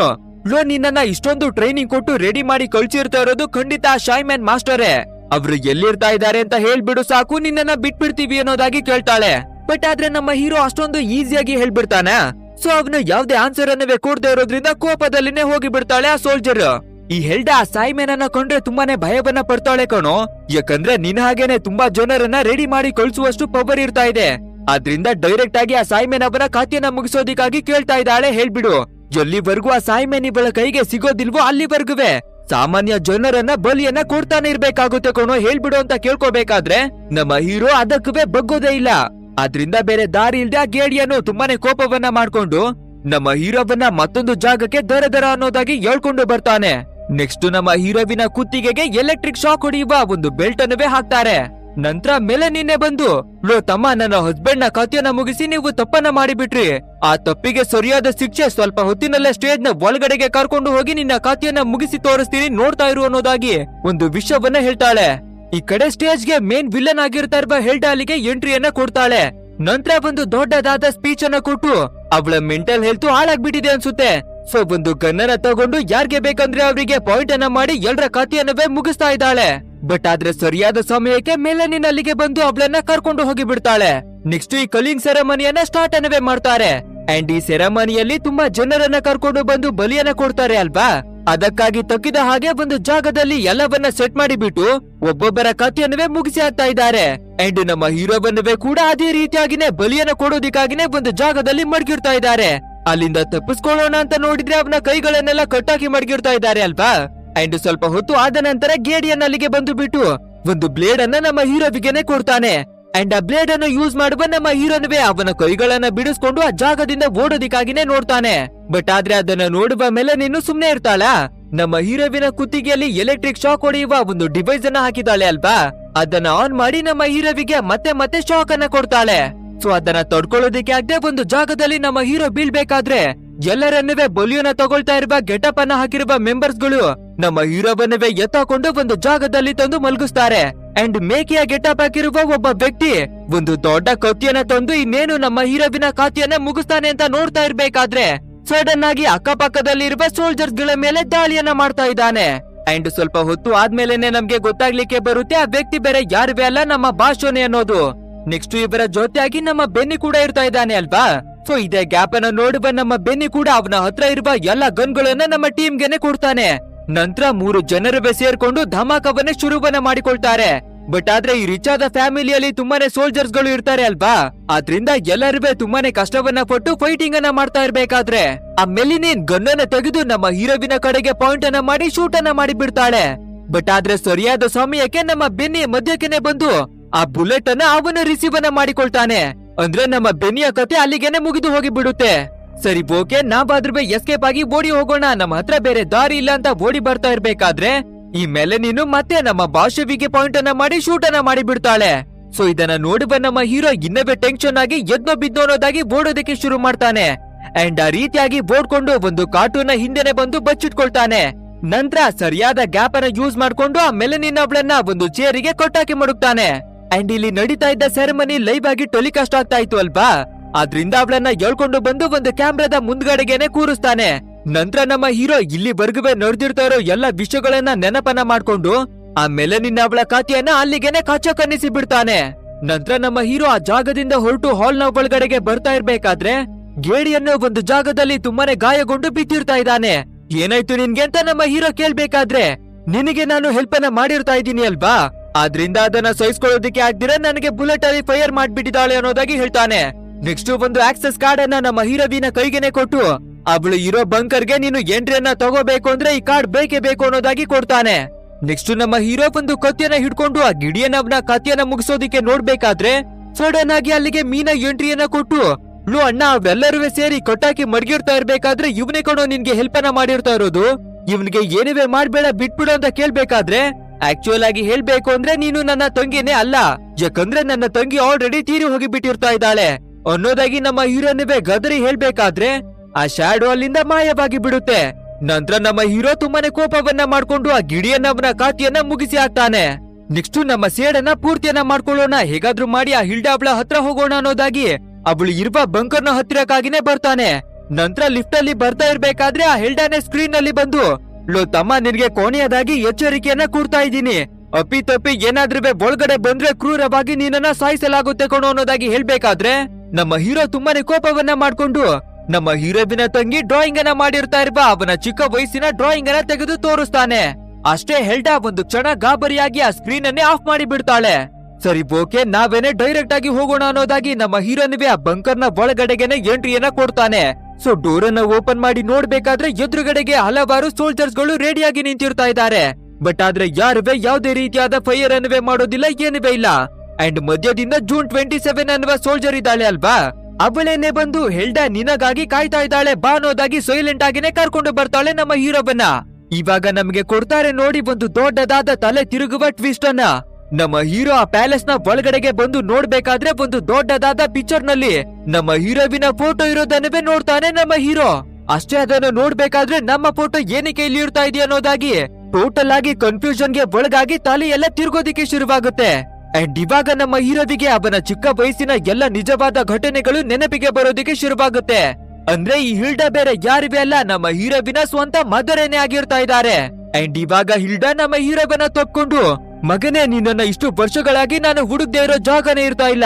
ಲೋ ನಿನ್ನನ್ನ ಇಷ್ಟೊಂದು ಟ್ರೈನಿಂಗ್ ಕೊಟ್ಟು ರೆಡಿ ಮಾಡಿ ಕಳ್ಸಿರ್ತಾ ಇರೋದು ಖಂಡಿತ ಆ ಶಾಯ್ಮ್ಯಾನ್ ಮಾಸ್ಟರೇ. ಅವ್ರು ಎಲ್ಲಿರ್ತಾ ಇದ್ದಾರೆ ಅಂತ ಹೇಳ್ಬಿಡು ಸಾಕು, ನಿನ್ನನ್ನ ಬಿಟ್ಬಿಡ್ತೀವಿ ಅನ್ನೋದಾಗಿ ಕೇಳ್ತಾಳೆ. ಬಟ್ ಆದ್ರೆ ನಮ್ಮ ಹೀರೋ ಅಷ್ಟೊಂದು ಈಸಿಯಾಗಿ ಹೇಳ್ಬಿಡ್ತಾನೆ. ಸೊ ಅವನು ಯಾವ್ದೇ ಆನ್ಸರ್ ಅನ್ನವೇ ಕೊಡದೆ ಇರೋದ್ರಿಂದ ಕೋಪದಲ್ಲಿನೇ ಹೋಗಿ ಬಿಡ್ತಾಳೆ ಆ ಸೋಲ್ಜರ್ ಈ ಹೆಲ್ಡ ಆ ಸಾಯ್ಮೇನನ್ನ ಕೊಂಡ್ರೆ ತುಂಬಾನೇ ಭಯವನ್ನ ಪಡ್ತಾಳೆ ಕಣೋ. ಯಾಕಂದ್ರೆ ನಿನ್ ಹಾಗೇನೆ ತುಂಬಾ ಜನರನ್ನ ರೆಡಿ ಮಾಡಿ ಕಳ್ಸುವಷ್ಟು ಪವರ್ ಇರ್ತಾ ಇದೆ. ಆದ್ರಿಂದ ಡೈರೆಕ್ಟ್ ಆಗಿ ಆ ಸಾಯ್ಮೇನ್ ಅವರ ಖಾತೆಯನ್ನ ಮುಗಿಸೋದಿಕ್ಕಾಗಿ ಕೇಳ್ತಾ ಇದ್ದಾಳೆ, ಹೇಳ್ಬಿಡು. ಎಲ್ಲಿವರೆಗೂ ಆ ಸಾಯಿಮೇನಿಗಳ ಕೈಗೆ ಸಿಗೋದಿಲ್ವೋ ಅಲ್ಲಿವರೆಗುವೆ. ಸಾಮಾನ್ಯ ಜನರನ್ನ ಬಲಿಯನ್ನ ಕೊಡ್ತಾನೆ ಇರ್ಬೇಕಾಗುತ್ತೆ ಕಣೋ, ಹೇಳ್ಬಿಡು ಅಂತ ಕೇಳ್ಕೊಬೇಕಾದ್ರೆ ನಮ್ಮ ಹೀರೋ ಅದಕ್ಕೂ ಬಗ್ಗೋದೇ ಇಲ್ಲ. ಅದ್ರಿಂದ ಬೇರೆ ದಾರಿ ಇಲ್ದೆ ಆ ಗೇಡಿಯನ್ನು ತುಂಬಾನೇ ಕೋಪವನ್ನ ಮಾಡ್ಕೊಂಡು ನಮ್ಮ ಹೀರೋವನ್ನ ಮತ್ತೊಂದು ಜಾಗಕ್ಕೆ ದರ ದರ ಅನ್ನೋದಾಗಿ ಹೇಳ್ಕೊಂಡು ಬರ್ತಾನೆ. ನೆಕ್ಸ್ಟ್ ನಮ್ಮ ಹೀರೋವಿನ ಕುತ್ತಿಗೆಗೆ ಎಲೆಕ್ಟ್ರಿಕ್ ಶಾಕ್ ಹೊಡೆಯುವ ಒಂದು ಬೆಲ್ಟ್ ಅನ್ನುವೇ ಹಾಕ್ತಾರೆ. ನಂತರ ಮೇಲೆ ನಿನ್ನೆ ಬಂದು, ಲೋ ತಮ್ಮ, ನನ್ನ ಹಸ್ಬೆಂಡ್ನ ಕಥೆಯನ್ನ ಮುಗಿಸಿ ನೀವು ತಪ್ಪನ್ನ ಮಾಡಿಬಿಟ್ರಿ. ಆ ತಪ್ಪಿಗೆ ಸರಿಯಾದ ಶಿಕ್ಷೆ ಸ್ವಲ್ಪ ಹೊತ್ತಿನಲ್ಲೇ ಸ್ಟೇಜ್ನ ಒಳಗಡೆಗೆ ಕರ್ಕೊಂಡು ಹೋಗಿ ನಿನ್ನ ಕಥೆಯನ್ನ ಮುಗಿಸಿ ತೋರಿಸ್ತೀನಿ ನೋಡ್ತಾ ಇರು ಅನ್ನೋದಾಗಿ ಒಂದು ವಿಷಯವನ್ನ ಹೇಳ್ತಾಳೆ. ಈ ಕಡೆ ಸ್ಟೇಜ್ಗೆ ಮೇನ್ ವಿಲನ್ ಆಗಿರ್ತಾ ಇರುವ ಹೆಲ್ಡಾಲಿಗೆ ಎಂಟ್ರಿಯನ್ನ ಕೊಡ್ತಾಳೆ. ನಂತರ ಒಂದು ದೊಡ್ಡದಾದ ಸ್ಪೀಚ್ ಅನ್ನ ಕೊಟ್ಟು, ಅವಳ ಮೆಂಟಲ್ ಹೆಲ್ತ್ ಹಾಳಾಗ್ಬಿಟ್ಟಿದೆ ಅನ್ಸುತ್ತೆ. ಸೊ ಒಂದು ಗನ್ನನ ತಗೊಂಡು ಯಾರ್ಗೆ ಬೇಕಂದ್ರೆ ಅವರಿಗೆ ಪಾಯಿಂಟ್ ಅನ್ನ ಮಾಡಿ ಎಲ್ಲರ ಕಥೆಯನ್ನವೇ ಮುಗಿಸ್ತಾ ಇದ್ದಾಳೆ. ಬಟ್ ಆದ್ರೆ ಸರಿಯಾದ ಸಮಯಕ್ಕೆ ಮೆಲನಿನ್ ಅಲ್ಲಿಗೆ ಬಂದು ಅವಳನ್ನ ಕರ್ಕೊಂಡು ಹೋಗಿ ಬಿಡ್ತಾಳೆ ನೆಕ್ಸ್ಟ್ ಈ ಕಲಿಂಗ್ ಸೆರೆಮನಿಯನ್ನ ಸ್ಟಾರ್ಟ್ ಅನ್ನವೇ ಮಾಡ್ತಾರೆ. ಅಂಡ್ ಈ ಸೆರೆಮನಿಯಲ್ಲಿ ತುಂಬಾ ಜನರನ್ನ ಕರ್ಕೊಂಡು ಬಂದು ಬಲಿಯನ್ನ ಕೊಡ್ತಾರೆ ಅಲ್ವಾ? ಅದಕ್ಕಾಗಿ ತಕ್ಕಿದ ಹಾಗೆ ಒಂದು ಜಾಗದಲ್ಲಿ ಎಲ್ಲವನ್ನ ಸೆಟ್ ಮಾಡಿಬಿಟ್ಟು ಒಬ್ಬೊಬ್ಬರ ಕಥೆಯನ್ನವೇ ಮುಗಿಸಿ ಹಾಕ್ತಾ ಇದ್ದಾರೆ. ಅಂಡ್ ನಮ್ಮ ಹೀರೋವನ್ನವೇ ಕೂಡ ಅದೇ ರೀತಿಯಾಗಿನೇ ಬಲಿಯನ್ನ ಕೊಡೋದಿಕ್ಕಾಗಿನೇ ಒಂದು ಜಾಗದಲ್ಲಿ ಮಡಗಿರ್ತಾ ಇದ್ದಾರೆ. ಅಲ್ಲಿಂದ ತಪ್ಪಿಸ್ಕೊಳ್ಳೋಣ ಅಂತ ನೋಡಿದ್ರೆ ಅವನ ಕೈಗಳನ್ನೆಲ್ಲ ಕಟ್ಟಾಕಿ ಮಡಗಿರ್ತಾ ಇದ್ದಾರೆ ಅಲ್ವಾ? ಅಂಡ್ ಸ್ವಲ್ಪ ಹೊತ್ತು ಆದ ನಂತರ ಗೇಡಿಯನ್ನ ಅಲ್ಲಿಗೆ ಬಂದು ಬಿಟ್ಟು ಒಂದು ಬ್ಲೇಡ್ ಅನ್ನ ನಮ್ಮ ಹೀರೋವಿಗೆನೆ ಕೊಡ್ತಾನೆ. ಅಂಡ್ ಆ ಬ್ಲೇಡ್ ಅನ್ನು ಯೂಸ್ ಮಾಡುವ ನಮ್ಮ ಹೀರೋನುವೆ ಅವನ ಕೈಗಳನ್ನ ಬಿಡಿಸ್ಕೊಂಡು ಆ ಜಾಗದಿಂದ ಓಡೋದಿಕ್ಕಾಗಿನೇ ನೋಡ್ತಾನೆ. ಬಟ್ ಆದ್ರೆ ಅದನ್ನ ನೋಡುವ ಮೇಲೆ ನೀನು ಸುಮ್ನೆ ಇರ್ತಾಳ? ನಮ್ಮ ಹೀರೋವಿನ ಕುತ್ತಿಗೆಯಲ್ಲಿ ಎಲೆಕ್ಟ್ರಿಕ್ ಶಾಕ್ ಹೊಡೆಯುವ ಒಂದು ಡಿವೈಸ್ ಅನ್ನ ಹಾಕಿದಾಳೆ ಅಲ್ವಾ? ಅದನ್ನ ಆನ್ ಮಾಡಿ ನಮ್ಮ ಹೀರೋವಿಗೆ ಮತ್ತೆ ಮತ್ತೆ ಶಾಕ್ ಅನ್ನ ಕೊಡ್ತಾಳೆ. ಸೊ ಅದನ್ನ ತೊಡ್ಕೊಳ್ಳೋದಿಕ್ಕೆ ಆಗದೆ ಒಂದು ಜಾಗದಲ್ಲಿ ನಮ್ಮ ಹೀರೋ ಬೀಳ್ಬೇಕಾದ್ರೆ ಎಲ್ಲರನ್ನವೇ ಬಲಿಯನ್ನ ತಗೊಳ್ತಾ ಇರುವ ಗೆಟಪ್ ಅನ್ನ ಹಾಕಿರುವ ಮೆಂಬರ್ಸ್ಗಳು ನಮ್ಮ ಹೀರೋವನ್ನವೇ ಎತ್ತಾಕೊಂಡು ಒಂದು ಜಾಗದಲ್ಲಿ ತಂದು ಮಲಗಿಸ್ತಾರೆ. ಅಂಡ್ ಮೇಕೆಯ ಗೆಟಪ್ ಹಾಕಿರುವ ಒಬ್ಬ ವ್ಯಕ್ತಿ ಒಂದು ದೊಡ್ಡ ಕತ್ತಿಯನ್ನ ತಂದು ಇನ್ನೇನು ನಮ್ಮ ಹೀರೋವಿನ ಖಾತೆಯನ್ನ ಮುಗಿಸ್ತಾನೆ ಅಂತ ನೋಡ್ತಾ ಇರ್ಬೇಕಾದ್ರೆ ಸಡನ್ ಆಗಿ ಅಕ್ಕಪಕ್ಕದಲ್ಲಿರುವ ಸೋಲ್ಜರ್ಸ್ಗಳ ಮೇಲೆ ದಾಳಿಯನ್ನ ಮಾಡ್ತಾ ಇದ್ದಾನೆ. ಅಂಡ್ ಸ್ವಲ್ಪ ಹೊತ್ತು ಆದ್ಮೇಲೆನೆ ನಮ್ಗೆ ಗೊತ್ತಾಗ್ಲಿಕ್ಕೆ ಬರುತ್ತೆ ಆ ವ್ಯಕ್ತಿ ಬೇರೆ ಯಾರಿವೆ ಅಲ್ಲ ನಮ್ಮ ಭಾಷಣೆ ಅನ್ನೋದು. ನೆಕ್ಸ್ಟ್ ಇವರ ಜೊತೆಯಾಗಿ ನಮ್ಮ ಬೆನ್ನಿ ಕೂಡ ಇರ್ತಾ ಇದ್ದಾನೆ ಅಲ್ವಾ? ಸೊ ಇದೇ ಗ್ಯಾಪ್ ಅನ್ನ ನೋಡುವ ನಮ್ಮ ಬೆನ್ನಿ ಕೂಡ ಅವನ ಹತ್ರ ಇರುವ ಎಲ್ಲ ಗನ್ಗಳನ್ನ ನಮ್ಮ ಟೀಮ್ಗೆನೆ ಕೊಡ್ತಾನೆ. ನಂತರ ಮೂರು ಜನರುವೆ ಸೇರ್ಕೊಂಡು ಧಮಾಕವನ್ನೇ ಶುರುವನ್ನ ಮಾಡಿಕೊಳ್ತಾರೆ. ಬಟ್ ಆದ್ರೆ ಈ ರಿಚ್ ಆದ ಫ್ಯಾಮಿಲಿಯಲ್ಲಿ ತುಂಬಾನೇ ಸೋಲ್ಜರ್ಸ್ಗಳು ಇರ್ತಾರೆ ಅಲ್ವಾ? ಆದ್ರಿಂದ ಎಲ್ಲರೂ ತುಂಬಾನೇ ಕಷ್ಟವನ್ನ ಪಟ್ಟು ಫೈಟಿಂಗ್ ಅನ್ನ ಮಾಡ್ತಾ ಇರ್ಬೇಕಾದ್ರೆ. ಆ ಮೆಲಿನೇನ್ ಗನ್ನನ್ನ ತೆಗೆದು ನಮ್ಮ ಹೀರೋವಿನ ಕಡೆಗೆ ಪಾಯಿಂಟ್ ಅನ್ನ ಮಾಡಿ ಶೂಟ್ ಅನ್ನ ಮಾಡಿ ಬಿಡ್ತಾಳೆ ಬಟ್ ಆದ್ರೆ ಸರಿಯಾದ ಸಮಯಕ್ಕೆ ನಮ್ಮ ಬೆನ್ನಿ ಮಧ್ಯಕ್ಕೆನೆ ಬಂದು ಆ ಬುಲೆಟ್ ಅನ್ನ ಅವನ ರಿಸೀವ್ ಅನ್ನ ಮಾಡಿಕೊಳ್ತಾನೆ. ಅಂದ್ರೆ ನಮ್ಮ ಬೆನ್ನಿಯ ಕತೆ ಅಲ್ಲಿಗೆನೆ ಮುಗಿದು ಹೋಗಿ ಬಿಡುತ್ತೆ ಸರಿ ಓಕೆ ನಾವಾದ್ರೂ ಎಸ್ಕೇಪ್ ಆಗಿ ಓಡಿ ಹೋಗೋಣ. ನಮ್ಮ ಹತ್ರ ಬೇರೆ ದಾರಿ ಇಲ್ಲ ಅಂತ ಓಡಿ ಬರ್ತಾ ಇರ್ಬೇಕಾದ್ರೆ, ಈ ಮೇಲೆ ನೀನು ಮತ್ತೆ ನಮ್ಮ ಭಾಷವಿಗೆ ಪಾಯಿಂಟ್ ಅನ್ನ ಮಾಡಿ ಶೂಟ್ ಅನ್ನ ಮಾಡಿ ಬಿಡ್ತಾಳೆ ಸೊ ಇದನ್ನ ನೋಡುವ ನಮ್ಮ ಹೀರೋ ಇನ್ನವೇ ಟೆನ್ಷನ್ ಆಗಿ ಎದ್ನೋ ಬಿದ್ದೋ ಅನ್ನೋದಾಗಿ ಓಡೋದಕ್ಕೆ ಶುರು ಮಾಡ್ತಾನೆ. ಅಂಡ್ ಆ ರೀತಿಯಾಗಿ ಓಡ್ಕೊಂಡು ಒಂದು ಕಾರ್ಟೂನ್ ಹಿಂದೆನೆ ಬಂದು ಬಚ್ಚಿಟ್ಕೊಳ್ತಾನೆ. ನಂತರ ಸರಿಯಾದ ಗ್ಯಾಪ್ ಅನ್ನ ಯೂಸ್ ಮಾಡ್ಕೊಂಡು ಆ ಮೆಲೆನಿನ ಅವಳನ್ನ ಒಂದು ಚೇರಿಗೆ ಕೊಟ್ಟಾಕಿ ಮಡುಕ್ತಾನೆ ಅಂಡ್ ಇಲ್ಲಿ ನಡೀತಾ ಇದ್ದ ಸೆರೆಮನಿ ಲೈವ್ ಆಗಿ ಟೆಲಿಕಾಸ್ಟ್ ಆಗ್ತಾ ಇತ್ತು ಅಲ್ವಾ? ಅದ್ರಿಂದ ಅವಳನ್ನ ಹೇಳ್ಕೊಂಡು ಬಂದು ಒಂದು ಕ್ಯಾಮ್ರಾದ ಮುಂದ್ಗಡೆಗೆನೆ ಕೂರಿಸ್ತಾನೆ. ನಂತರ ನಮ್ಮ ಹೀರೋ ಇಲ್ಲಿ ಬರ್ಗುವೆ ನಡೆದಿರ್ತಾ ಇರೋ ಎಲ್ಲ ವಿಷಯಗಳನ್ನ ನೆನಪನ್ನ ಮಾಡ್ಕೊಂಡು, ಆಮೇಲೆ ನಿನ್ನ ಅವಳ ಖಾತೆಯನ್ನ ಅಲ್ಲಿಗೆನೆ ಕಚ್ಚಕನ್ನಿಸಿ ಬಿಡ್ತಾನೆ. ನಂತರ ನಮ್ಮ ಹೀರೋ ಆ ಜಾಗದಿಂದ ಹೊರಟು ಹಾಲ್ನ ಒಳಗಡೆಗೆ ಬರ್ತಾ ಇರ್ಬೇಕಾದ್ರೆ, ಗೇಡಿಯನ್ನು ಒಂದು ಜಾಗದಲ್ಲಿ ತುಂಬಾನೇ ಗಾಯಗೊಂಡು ಬಿದ್ದಿರ್ತಾ ಇದ್ದಾನೆ. ಏನಾಯ್ತು ನಿನ್ಗೆ ಅಂತ ನಮ್ಮ ಹೀರೋ ಕೇಳ್ಬೇಕಾದ್ರೆ, ನಿನಗೆ ನಾನು ಹೆಲ್ಪ್ ಅನ್ನ ಮಾಡಿರ್ತಾ ಇದ್ದೀನಿ ಅಲ್ವಾ? ಆದ್ರಿಂದ ಅದನ್ನ ಸಹಿಸ್ಕೊಳ್ಳೋದಕ್ಕೆ ಆಗ್ದಿರ ನನಗೆ ಬುಲೆಟ್ ಅಲ್ಲಿ ಫೈರ್ ಮಾಡ್ಬಿಟ್ಟಿದ್ದಾಳೆ ಅನ್ನೋದಾಗಿ ಹೇಳ್ತಾನೆ. ನೆಕ್ಸ್ಟ್ ಒಂದು ಆಕ್ಸೆಸ್ ಕಾರ್ಡ್ ಅನ್ನ ನಮ್ಮ ಹೀರವಿನ ಕೈಗೆನೆ ಕೊಟ್ಟು, ಅವಳು ಇರೋ ಬಂಕರ್ಗೆ ನೀನು ಎಂಟ್ರಿಯನ್ನ ತಗೋಬೇಕು ಅಂದ್ರೆ ಈ ಕಾರ್ಡ್ ಬೇಕೇ ಬೇಕು ಅನ್ನೋದಾಗಿ ಕೊಡ್ತಾನೆ. ನೆಕ್ಸ್ಟ್ ನಮ್ಮ ಹೀರೋ ಒಂದು ಕತ್ತಿಯನ್ನ ಹಿಡ್ಕೊಂಡು ಆ ಗಿಡಿಯನ್ನ ಕತ್ತಿಯನ್ನ ಮುಗಿಸೋದಿಕ್ಕೆ ನೋಡ್ಬೇಕಾದ್ರೆ ಸಡನ್ ಆಗಿ ಅಲ್ಲಿಗೆ ಮೀನ ಎಂಟ್ರಿಯನ್ನ ಕೊಟ್ಟು, ಲೋ ಅಣ್ಣ ಅವೆಲ್ಲರೂ ಸೇರಿ ಕೊಟ್ಟಾಕಿ ಮಡಗಿರ್ತಾ ಇರ್ಬೇಕಾದ್ರೆ ಇವನೇ ಕಣೋ ನಿನ್ಗೆ ಹೆಲ್ಪ್ ಅನ್ನ ಮಾಡಿರ್ತಾ ಇರೋದು. ಇವನಿಗೆ ಏನಿವೆ ಮಾಡ್ಬೇಡ ಬಿಟ್ಬಿಡು ಅಂತ ಕೇಳ್ಬೇಕಾದ್ರೆ ಆಕ್ಚುಯಲ್ ಆಗಿ ಹೇಳ್ಬೇಕು ಅಂದ್ರೆ ನೀನು ನನ್ನ ತಂಗಿನೇ ಅಲ್ಲ. ಯಾಕಂದ್ರೆ ನನ್ನ ತಂಗಿ ಆಲ್ರೆಡಿ ತೀರಿ ಹೋಗಿ ಬಿಟ್ಟಿರ್ತಾ ಇದ್ದಾಳೆ. ಅನ್ನೋದಾಗಿ ನಮ್ಮ ಹೀರೋನಿವೆ ಗದರಿ ಹೇಳ್ಬೇಕಾದ್ರೆ ಆ ಶಾಡೋ ಅಲ್ಲಿಂದ ಮಾಯವಾಗಿ ಬಿಡುತ್ತೆ. ನಂತರ ನಮ್ಮ ಹೀರೋ ತುಂಬಾನೇ ಕೋಪವನ್ನ ಮಾಡ್ಕೊಂಡು ಆ ಗಿಡಿಯನ್ನ ಕಾತಿಯನ್ನ ಮುಗಿಸಿ ಹಾಕ್ತಾನೆ. ನೆಕ್ಸ್ಟ್ ನಮ್ಮ ಸೇಡನ್ನ ಪೂರ್ತಿಯನ್ನ ಮಾಡ್ಕೊಳ್ಳೋಣ. ಹೇಗಾದ್ರೂ ಮಾಡಿ ಆ ಹಿಲ್ಡಾ ಅವಳ ಹತ್ರ ಹೋಗೋಣ ಅನ್ನೋದಾಗಿ ಅವಳು ಇರುವ ಬಂಕರ್ನ ಹತ್ತಿರಕ್ಕಾಗಿನೇ ಬರ್ತಾನೆ. ನಂತರ ಲಿಫ್ಟ್ ಅಲ್ಲಿ ಬರ್ತಾ ಇರ್ಬೇಕಾದ್ರೆ ಆ ಹಿಲ್ಡಾನೆ ಸ್ಕ್ರೀನ್ ಅಲ್ಲಿ ಬಂದು ಲೋ, ತಮ್ಮ ನಿನ್ಗೆ ಕೋಣೆಯದಾಗಿ ಎಚ್ಚರಿಕೆಯನ್ನ ಕೊಡ್ತಾ ಇದ್ದೀನಿ. ಅಪ್ಪಿ ತಪ್ಪಿ ಏನಾದ್ರೂ ಒಳಗಡೆ ಬಂದ್ರೆ ಕ್ರೂರವಾಗಿ ನಿನ್ನನ್ನ ಸಾಯಿಸಲಾಗುತ್ತೆ ಕೊಡು ಅನ್ನೋದಾಗಿ ಹೇಳ್ಬೇಕಾದ್ರೆ, ನಮ್ಮ ಹೀರೋ ತುಂಬಾನೇ ಕೋಪವನ್ನ ಮಾಡ್ಕೊಂಡು, ನಮ್ಮ ಹೀರೋವಿನ ತಂಗಿ ಡ್ರಾಯಿಂಗ್ ಅನ್ನ ಮಾಡಿರ್ತಾ ಇರುವ ಅವನ ಚಿಕ್ಕ ವಯಸ್ಸಿನ ಡ್ರಾಯಿಂಗ್ ಅನ್ನ ತೆಗೆದು ತೋರಿಸ್ತಾನೆ. ಅಷ್ಟೇ ಹೆಲ್ಡಾ ಒಂದು ಕ್ಷಣ ಗಾಬರಿಯಾಗಿ ಆ ಸ್ಕ್ರೀನ್ ಅನ್ನೇ ಆಫ್ ಮಾಡಿ ಬಿಡ್ತಾಳೆ ಸರಿ ಬೋಕೆ ನಾವೇನೆ ಡೈರೆಕ್ಟ್ ಆಗಿ ಹೋಗೋಣ ಅನ್ನೋದಾಗಿ ನಮ್ಮ ಹೀರೋನಿವೆ ಆ ಬಂಕರ್ನ ಒಳಗಡೆಗೆನೆ ಎಂಟ್ರಿಯನ್ನ ಕೊಡ್ತಾನೆ. ಸೊ ಡೋರ್ ಅನ್ನ ಓಪನ್ ಮಾಡಿ ನೋಡ್ಬೇಕಾದ್ರೆ ಎದುರುಗಡೆಗೆ ಹಲವಾರು ಸೋಲ್ಜರ್ಸ್ಗಳು ರೆಡಿಯಾಗಿ ನಿಂತಿರ್ತಾ ಇದ್ದಾರೆ. ಬಟ್ ಆದ್ರೆ ಯಾರುವೆ ಯಾವುದೇ ರೀತಿಯಾದ ಫೈರ್ ಅನ್ನುವೆ ಮಾಡೋದಿಲ್ಲ, ಏನುವೆ ಇಲ್ಲ. ಅಂಡ್ ಮಧ್ಯದಿಂದ ಜೂನ್ ಟ್ವೆಂಟಿ ಸೆವೆನ್ ಅನ್ನುವ ಸೋಲ್ಜರ್ ಇದ್ದಾಳೆ ಅಲ್ವಾ? ಅವಳೇನೆ ಬಂದು ಹೆಲ್ಡಾ ನಿನಗಾಗಿ ಕಾಯ್ತಾ ಇದ್ದಾಳೆ, ಬಾ ಅನ್ನೋದಾಗಿ ಸೈಲೆಂಟ್ ಆಗಿನೇ ಕರ್ಕೊಂಡು ಬರ್ತಾಳೆ ನಮ್ಮ ಹೀರೋವನ್ನ ಇವಾಗ ನಮಗೆ ಕೊಡ್ತಾರೆ ನೋಡಿ ಒಂದು ದೊಡ್ಡದಾದ ತಲೆ ತಿರುಗುವ ಟ್ವಿಸ್ಟ್ ಅನ್ನ. ನಮ್ಮ ಹೀರೋ ಆ ಪ್ಯಾಲೇಸ್ನ ಒಳಗಡೆಗೆ ಬಂದು ನೋಡ್ಬೇಕಾದ್ರೆ ಒಂದು ದೊಡ್ಡದಾದ ಪಿಕ್ಚರ್ನಲ್ಲಿ ನಮ್ಮ ಹೀರೋವಿನ ಫೋಟೋ ಇರೋದನ್ನೇ ನೋಡ್ತಾನೆ ನಮ್ಮ ಹೀರೋ. ಅಷ್ಟೇ ಅದನ್ನು ನೋಡ್ಬೇಕಾದ್ರೆ ನಮ್ಮ ಫೋಟೋ ಏನಕ್ಕೆ ಇಲ್ಲಿ ಇರ್ತಾ ಇದೆಯಾ ಅನ್ನೋದಾಗಿ ಟೋಟಲ್ ಆಗಿ ಕನ್ಫ್ಯೂಷನ್ಗೆ ಒಳಗಾಗಿ ತಲೆ ಎಲ್ಲ ತಿರುಗೋದಿಕ್ಕೆ ಶುರುವಾಗುತ್ತೆ. ಅಂಡ್ ಇವಾಗ ನಮ್ಮ ಹೀರೋವಿಗೆ ಅವನ ಚಿಕ್ಕ ವಯಸ್ಸಿನ ಎಲ್ಲ ನಿಜವಾದ ಘಟನೆಗಳು ನೆನಪಿಗೆ ಬರೋದಿಕ್ಕೆ ಶುರುವಾಗುತ್ತೆ. ಅಂದ್ರೆ ಈ ಹಿಲ್ಡಾ ಬೇರೆ ಯಾರಿವೆ ಅಲ್ಲ, ನಮ್ಮ ಹೀರೋವಿನ ಸ್ವಂತ ಮದರೇನೆ ಆಗಿರ್ತಾ ಇದ್ದಾರೆ. ಅಂಡ್ ಇವಾಗ ಹಿಲ್ಡಾ ನಮ್ಮ ಹೀರೋವನ್ನ ತಕ್ಕೊಂಡು ಮಗನೇ ನಿನ್ನ ಇಷ್ಟು ವರ್ಷಗಳಾಗಿ ನಾನು ಹುಡುಕ್ದೇ ಇರೋ ಜಾಗನೇ ಇರ್ತಾ ಇಲ್ಲ.